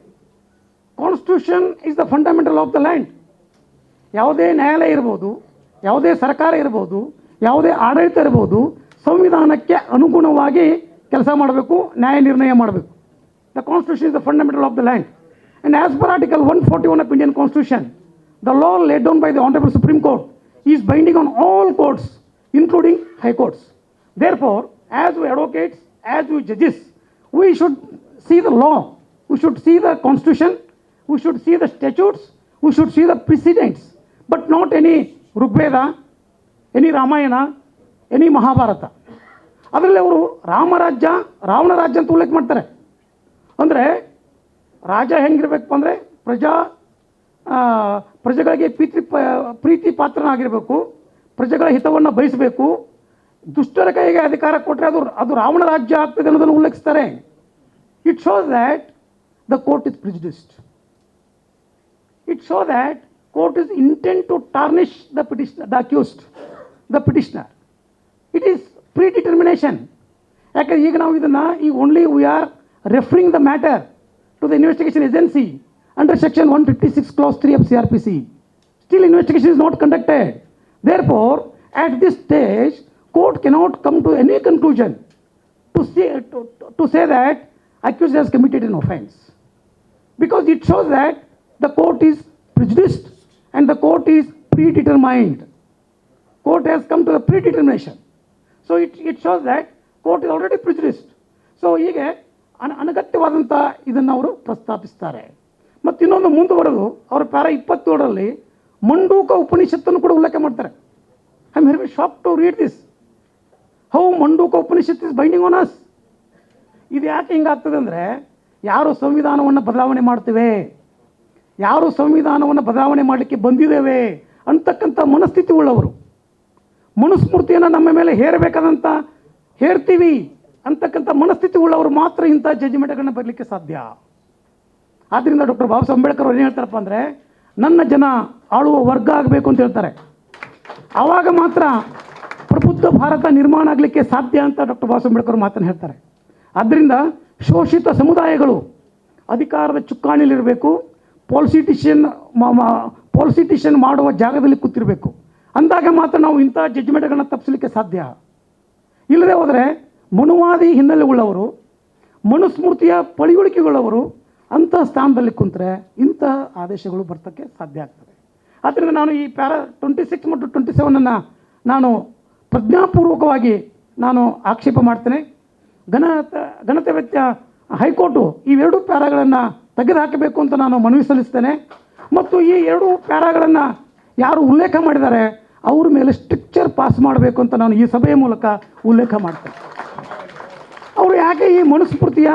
constitution is the fundamental of the land ಯಾವುದೇ ನ್ಯಾಯಾಲಯ ಇರ್ಬೋದು ಯಾವುದೇ ಸರ್ಕಾರ ಇರ್ಬೋದು ಯಾವುದೇ ಆಡಳಿತ ಇರ್ಬೋದು ಸಂವಿಧಾನಕ್ಕೆ ಅನುಗುಣವಾಗಿ ಕೆಲಸ ಮಾಡಬೇಕು ನ್ಯಾಯ ನಿರ್ಣಯ ಮಾಡಬೇಕು. The constitution is the fundamental of the land and as per article one forty one of Indian constitution the law laid down by the honourable supreme court is binding on all courts including high courts therefore as we advocates as we judges we should see the law we should see the constitution, we should see the statutes, we should see the precedents, but not any Rigveda any Ramayana any Mahabharata ಅದರಲ್ಲಿ ಅವರು ರಾಮರಾಜ್ಯ ರಾವಣ ರಾಜ್ಯ ಅಂತ ಉಲ್ಲೇಖ ಮಾಡ್ತಾರೆ. ಅಂದರೆ ರಾಜ ಹೆಂಗಿರಬೇಕು ಅಂದರೆ ಪ್ರಜಾ ಪ್ರಜೆಗಳಿಗೆ ಪ್ರೀತಿ ಪ್ರೀತಿ ಪಾತ್ರನಾಗಿರಬೇಕು ಪ್ರಜೆಗಳ ಹಿತವನ್ನು ಬಯಸಬೇಕು. ದುಷ್ಟರ ಕೈಗೆ ಅಧಿಕಾರ ಕೊಟ್ಟರೆ ಅದು ಅದು ರಾವಣ ರಾಜ್ಯ ಆಗ್ತದೆ ಅನ್ನೋದನ್ನು ಉಲ್ಲೇಖಿಸ್ತಾರೆ. It shows that the court is prejudiced It show that court is intent to tarnish the petition the accused the petitioner it is pre determination ಯಾಕಂದ್ರೆ ಈಗ ನಾವು ಇದನ್ನು ಈಗ only we are referring the matter to the investigation agency under section one fifty six clause three of C R P C still investigation is not conducted. Therefore, at this stage, court cannot come to any conclusion to say, to, to say that accused has committed an offense. Because it shows that the court is prejudiced and the court is predetermined. Court has come to the predetermination. So it, it shows that court is already prejudiced. So ಹೀಗೆ ಅನ ಅನಗತ್ಯವಾದಂಥ ಇದನ್ನು ಅವರು ಪ್ರಸ್ತಾಪಿಸ್ತಾರೆ ಮತ್ತು ಇನ್ನೊಂದು ಮುಂದುವರೆದು ಅವರ ಪ್ಯಾರ ಇಪ್ಪತ್ತೇಳರಲ್ಲಿ ಮಂಡೂಕ ಉಪನಿಷತ್ತನ್ನು ಕೂಡ ಉಲ್ಲೇಖ ಮಾಡ್ತಾರೆ I am very shop to read this how Manduka Upanishad is binding on us ಇದು ಯಾಕೆ ಹಿಂಗಾಗ್ತದೆ ಅಂದರೆ ಯಾರು ಸಂವಿಧಾನವನ್ನು ಬದಲಾವಣೆ ಮಾಡ್ತೇವೆ ಯಾರು ಸಂವಿಧಾನವನ್ನು ಬದಲಾವಣೆ ಮಾಡಲಿಕ್ಕೆ ಬಂದಿದ್ದೇವೆ ಅಂತಕ್ಕಂಥ ಮನಸ್ಥಿತಿ ಉಳ್ಳವರು ಮನುಸ್ಮೃತಿಯನ್ನು ನಮ್ಮ ಮೇಲೆ ಹೇರಬೇಕಾದಂಥ ಹೇರ್ತೀವಿ ಅಂತಕ್ಕಂಥ ಮನಸ್ಥಿತಿ ಉಳ್ಳವರು ಮಾತ್ರ ಇಂಥ ಜಜ್ಮೆಂಟ್ಗಳನ್ನ ಬರಲಿಕ್ಕೆ ಸಾಧ್ಯ. ಆದ್ದರಿಂದ ಡಾಕ್ಟರ್ ಬಾಬಾ ಸಾಹೇಬ್ ಅಂಬೇಡ್ಕರ್ ಅವ್ರು ಏನು ಹೇಳ್ತಾರಪ್ಪ ಅಂದರೆ, ನನ್ನ ಜನ ಆಳುವ ವರ್ಗ ಆಗಬೇಕು ಅಂತ ಹೇಳ್ತಾರೆ. ಆವಾಗ ಮಾತ್ರ ಪ್ರಬುದ್ಧ ಭಾರತ ನಿರ್ಮಾಣ ಆಗಲಿಕ್ಕೆ ಸಾಧ್ಯ ಅಂತ ಡಾಕ್ಟರ್ ಬಾಬಾ ಅಂಬೇಡ್ಕರ್ ಮಾತನ್ನು ಹೇಳ್ತಾರೆ. ಆದ್ದರಿಂದ ಶೋಷಿತ ಸಮುದಾಯಗಳು ಅಧಿಕಾರದ ಚುಕ್ಕಾಣಿಲಿರಬೇಕು ಪಾಲಿಸಿಟಿಷಿಯನ್ ಪಾಲಿಸಿಟಿಷಿಯನ್ ಮಾಡುವ ಜಾಗದಲ್ಲಿ ಕೂತಿರಬೇಕು. ಅಂದಾಗ ಮಾತ್ರ ನಾವು ಇಂಥ ಜಡ್ಜ್ಮೆಂಟ್ಗಳನ್ನ ತಪ್ಪಿಸಲಿಕ್ಕೆ ಸಾಧ್ಯ. ಇಲ್ಲದೆ ಹೋದರೆ ಮನುವಾದಿ ಹಿನ್ನೆಲೆ ಉಳ್ಳವರು, ಮನುಸ್ಮೃತಿಯ ಪಳಿಯುಳಿಕೆಗಳವರು ಅಂಥ ಸ್ಥಾನದಲ್ಲಿ ಕುಂತರೆ ಇಂಥ ಆದೇಶಗಳು ಬರ್ತಕ್ಕೆ ಸಾಧ್ಯ ಆಗ್ತದೆ. ಆದ್ದರಿಂದ ನಾನು ಈ ಪ್ಯಾರಾ ಟ್ವೆಂಟಿ ಸಿಕ್ಸ್ ಮತ್ತು ಟ್ವೆಂಟಿ ಸೆವೆನನ್ನು ನಾನು ಪ್ರಜ್ಞಾಪೂರ್ವಕವಾಗಿ ನಾನು ಆಕ್ಷೇಪ ಮಾಡ್ತೇನೆ. ಘನತ ಘನತೆ ವೆಚ್ಚ ಹೈಕೋರ್ಟು ಇವೆರಡೂ ಪ್ಯಾರಾಗಳನ್ನು ತೆಗೆದುಹಾಕಬೇಕು ಅಂತ ನಾನು ಮನವಿ ಸಲ್ಲಿಸ್ತೇನೆ. ಮತ್ತು ಈ ಎರಡು ಪ್ಯಾರಾಗಳನ್ನು ಯಾರು ಉಲ್ಲೇಖ ಮಾಡಿದ್ದಾರೆ, ಅವ್ರ ಮೇಲೆ ಸ್ಟ್ರಿಕ್ಚರ್ ಪಾಸ್ ಮಾಡಬೇಕು ಅಂತ ನಾನು ಈ ಸಭೆಯ ಮೂಲಕ ಉಲ್ಲೇಖ ಮಾಡ್ತೇನೆ. ಅವರು ಯಾಕೆ ಈ ಮನುಸ್ಮೃತಿಯ,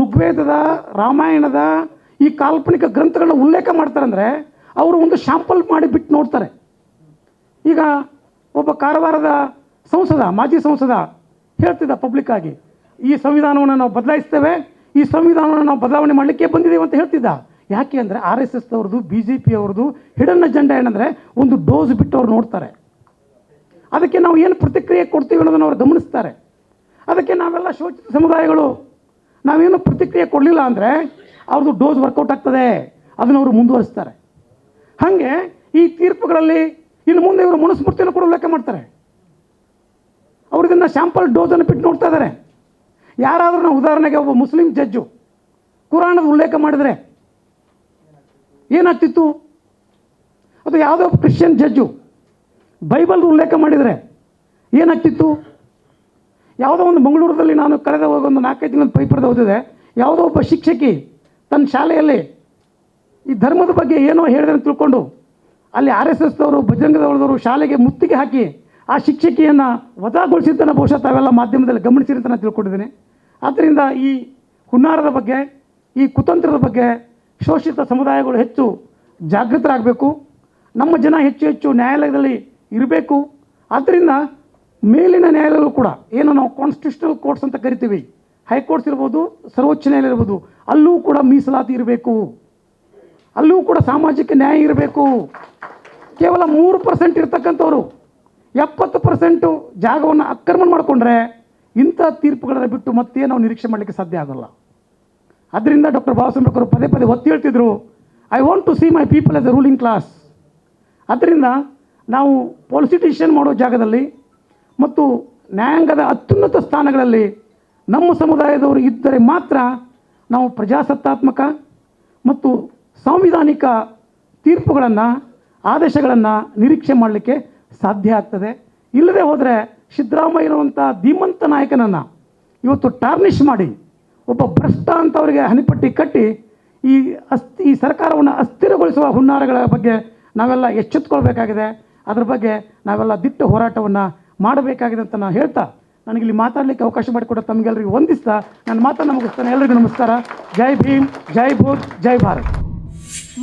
ಋಗ್ವೇದದ, ರಾಮಾಯಣದ, ಈ ಕಾಲ್ಪನಿಕ ಗ್ರಂಥಗಳನ್ನ ಉಲ್ಲೇಖ ಮಾಡ್ತಾರೆ ಅಂದರೆ, ಅವರು ಒಂದು ಶಾಂಪಲ್ ಮಾಡಿ ಬಿಟ್ಟು ನೋಡ್ತಾರೆ. ಈಗ ಒಬ್ಬ ಕಾರವಾರದ ಸಂಸದ, ಮಾಜಿ ಸಂಸದ ಹೇಳ್ತಿದ್ದ ಪಬ್ಲಿಕ್ ಆಗಿ, ಈ ಸಂವಿಧಾನವನ್ನು ನಾವು ಬದಲಾಯಿಸ್ತೇವೆ ಈ ಸಂವಿಧಾನವನ್ನು ನಾವು ಬದಲಾವಣೆ ಮಾಡಲಿಕ್ಕೆ ಬಂದಿದ್ದೀವಿ ಅಂತ ಹೇಳ್ತಿದ್ದ. ಯಾಕೆ ಅಂದರೆ ಆರ್ ಎಸ್ ಎಸ್ ಅವ್ರದ್ದು ಬಿ ಜೆ ಪಿ ಅವ್ರದ್ದು ಹಿಡನ್ ಅಜೆಂಡಾ ಏನಂದರೆ ಒಂದು ಡೋಸ್ ಬಿಟ್ಟು ಅವ್ರು ನೋಡ್ತಾರೆ. ಅದಕ್ಕೆ ನಾವು ಏನು ಪ್ರತಿಕ್ರಿಯೆ ಕೊಡ್ತೀವಿ ಅನ್ನೋದನ್ನು ಅವ್ರು ಗಮನಿಸ್ತಾರೆ. ಅದಕ್ಕೆ ನಾವೆಲ್ಲ ಶೋಚಿತ ಸಮುದಾಯಗಳು, ನಾವೇನು ಪ್ರತಿಕ್ರಿಯೆ ಕೊಡಲಿಲ್ಲ ಅಂದರೆ ಅವ್ರದ್ದು ಡೋಸ್ ವರ್ಕೌಟ್ ಆಗ್ತದೆ. ಅದನ್ನು ಅವರು ಮುಂದುವರಿಸ್ತಾರೆ. ಹಾಗೆ ಈ ತೀರ್ಪುಗಳಲ್ಲಿ ಇನ್ನು ಮುಂದೆ ಇವರು ಮನುಸ್ಮೃತಿಯನ್ನು ಕೂಡ ಲೆಕ್ಕ ಮಾಡ್ತಾರೆ. ಅವರು ಇದನ್ನು ಶ್ಯಾಂಪಲ್ ಡೋಸನ್ನು ಬಿಟ್ಟು ನೋಡ್ತಾ ಇದ್ದಾರೆ. ಯಾರಾದರೂ ಉದಾಹರಣೆಗೆ ಒಬ್ಬ ಮುಸ್ಲಿಂ ಜಡ್ಜು ಕುರಾಣದ ಉಲ್ಲೇಖ ಮಾಡಿದರೆ ಏನಾಗ್ತಿತ್ತು? ಅದು ಯಾವುದೋ ಒಬ್ಬ ಕ್ರಿಶ್ಚಿಯನ್ ಜಡ್ಜು ಬೈಬಲ್ ಉಲ್ಲೇಖ ಮಾಡಿದರೆ ಏನಾಗ್ತಿತ್ತು? ಯಾವುದೋ ಒಂದು ಮಂಗಳೂರದಲ್ಲಿ ನಾನು ಕಳೆದ ಹೋಗಿ ಒಂದು ನಾಲ್ಕೈದು ದಿನದ ಪೈಪರ್ದ ಓದಿದೆ, ಯಾವುದೋ ಒಬ್ಬ ಶಿಕ್ಷಕಿ ತನ್ನ ಶಾಲೆಯಲ್ಲಿ ಈ ಧರ್ಮದ ಬಗ್ಗೆ ಏನೋ ಹೇಳಿದ್ರೆ ತಿಳ್ಕೊಂಡು ಅಲ್ಲಿ ಆರ್ ಎಸ್ ಎಸ್ದವರು ಬಜರಂಗದವರದವರು ಶಾಲೆಗೆ ಮುತ್ತಿಗೆ ಹಾಕಿ ಆ ಶಿಕ್ಷಕಿಯನ್ನು ವಜಾಗೊಳಿಸಿದ್ದನ್ನು ಬಹುಶಃ ತಾವೆಲ್ಲ ಮಾಧ್ಯಮದಲ್ಲಿ ಗಮನಿಸಿರಿ ಅಂತ ನಾನು ತಿಳ್ಕೊಂಡಿದ್ದೀನಿ. ಆದ್ದರಿಂದ ಈ ಹುನ್ನಾರದ ಬಗ್ಗೆ, ಈ ಕುತಂತ್ರದ ಬಗ್ಗೆ ಶೋಷಿತ ಸಮುದಾಯಗಳು ಹೆಚ್ಚು ಜಾಗೃತರಾಗಬೇಕು. ನಮ್ಮ ಜನ ಹೆಚ್ಚು ಹೆಚ್ಚು ನ್ಯಾಯಾಲಯದಲ್ಲಿ ಇರಬೇಕು. ಆದ್ದರಿಂದ ಮೇಲಿನ ನ್ಯಾಯಾಲಯಗಳು ಕೂಡ, ಏನು ನಾವು ಕಾನ್ಸ್ಟಿಟ್ಯೂಷನಲ್ ಕೋರ್ಟ್ಸ್ ಅಂತ ಕರಿತೀವಿ ಹೈಕೋರ್ಟ್ಸ್ ಇರ್ಬೋದು, ಸರ್ವೋಚ್ಚ ನ್ಯಾಯಾಲಯ ಇರ್ಬೋದು, ಅಲ್ಲೂ ಕೂಡ ಮೀಸಲಾತಿ ಇರಬೇಕು. ಅಲ್ಲೂ ಕೂಡ ಸಾಮಾಜಿಕ ನ್ಯಾಯ ಇರಬೇಕು. ಕೇವಲ ಮೂರು ಪರ್ಸೆಂಟ್ ಇರ್ತಕ್ಕಂಥವ್ರು ಎಪ್ಪತ್ತು ಪರ್ಸೆಂಟು ಜಾಗವನ್ನು ಆಕ್ರಮಣ ಮಾಡಿಕೊಂಡ್ರೆ ಇಂಥ ತೀರ್ಪುಗಳನ್ನು ಬಿಟ್ಟು ಮತ್ತೆ ನಾವು ನಿರೀಕ್ಷೆ ಮಾಡಲಿಕ್ಕೆ ಸಾಧ್ಯ ಆಗೋಲ್ಲ. ಅದರಿಂದ ಡಾಕ್ಟರ್ ಬಾಬಾ ಸಾಹೇಬ್ ಅವರು ಪದೇ ಪದೇ ಒತ್ತಿ ಹೇಳ್ತಿದ್ರು I want to see my people as a ruling class ಅದರಿಂದ ನಾವು ಪೊಲಿಟಿಷಿಯನ್ ಮಾಡೋ ಜಾಗದಲ್ಲಿ ಮತ್ತು ನ್ಯಾಯಾಂಗದ ಅತ್ಯುನ್ನತ ಸ್ಥಾನಗಳಲ್ಲಿ ನಮ್ಮ ಸಮುದಾಯದವರು ಇದ್ದರೆ ಮಾತ್ರ ನಾವು ಪ್ರಜಾಸತ್ತಾತ್ಮಕ ಮತ್ತು ಸಾಂವಿಧಾನಿಕ ತೀರ್ಪುಗಳನ್ನು, ಆದೇಶಗಳನ್ನು ನಿರೀಕ್ಷೆ ಮಾಡಲಿಕ್ಕೆ ಸಾಧ್ಯ ಆಗ್ತದೆ. ಇಲ್ಲದೆ ಹೋದರೆ ಸಿದ್ದರಾಮಯ್ಯನವಂಥ ಧೀಮಂತ ನಾಯಕನನ್ನು ಇವತ್ತು ಟಾರ್ನಿಷ್ ಮಾಡಿ, ಒಬ್ಬ ಭ್ರಷ್ಟ ಅಂತವರಿಗೆ ಹನಿಪಟ್ಟಿ ಕಟ್ಟಿ, ಈ ಅಸ್ಥಿ ಈ ಸರ್ಕಾರವನ್ನು ಅಸ್ಥಿರಗೊಳಿಸುವ ಹುನ್ನಾರಗಳ ಬಗ್ಗೆ ನಾವೆಲ್ಲ ಎಚ್ಚೆತ್ಕೊಳ್ಬೇಕಾಗಿದೆ. ಅದ್ರ ಬಗ್ಗೆ ನಾವೆಲ್ಲ ದಿಟ್ಟ ಹೋರಾಟವನ್ನು ಮಾಡಬೇಕಾಗಿದೆ ಅಂತ ನಾನು ಹೇಳ್ತಾ, ನನಗಿಲ್ಲಿ ಮಾತಾಡಲಿಕ್ಕೆ ಅವಕಾಶ ಮಾಡಿಕೊಡೋ ತಮಗೆಲ್ಲರಿಗೂ ವಂದಿಸ್ತಾ, ನನ್ನ ಮಾತನ್ನು ಮುಗಿಸ್ತಾನೆ. ಎಲ್ಲರಿಗೂ ನಮಸ್ಕಾರ. ಜೈ ಭೀಮ್, ಜೈ ಭೂತ್, ಜೈ ಭಾರತ್.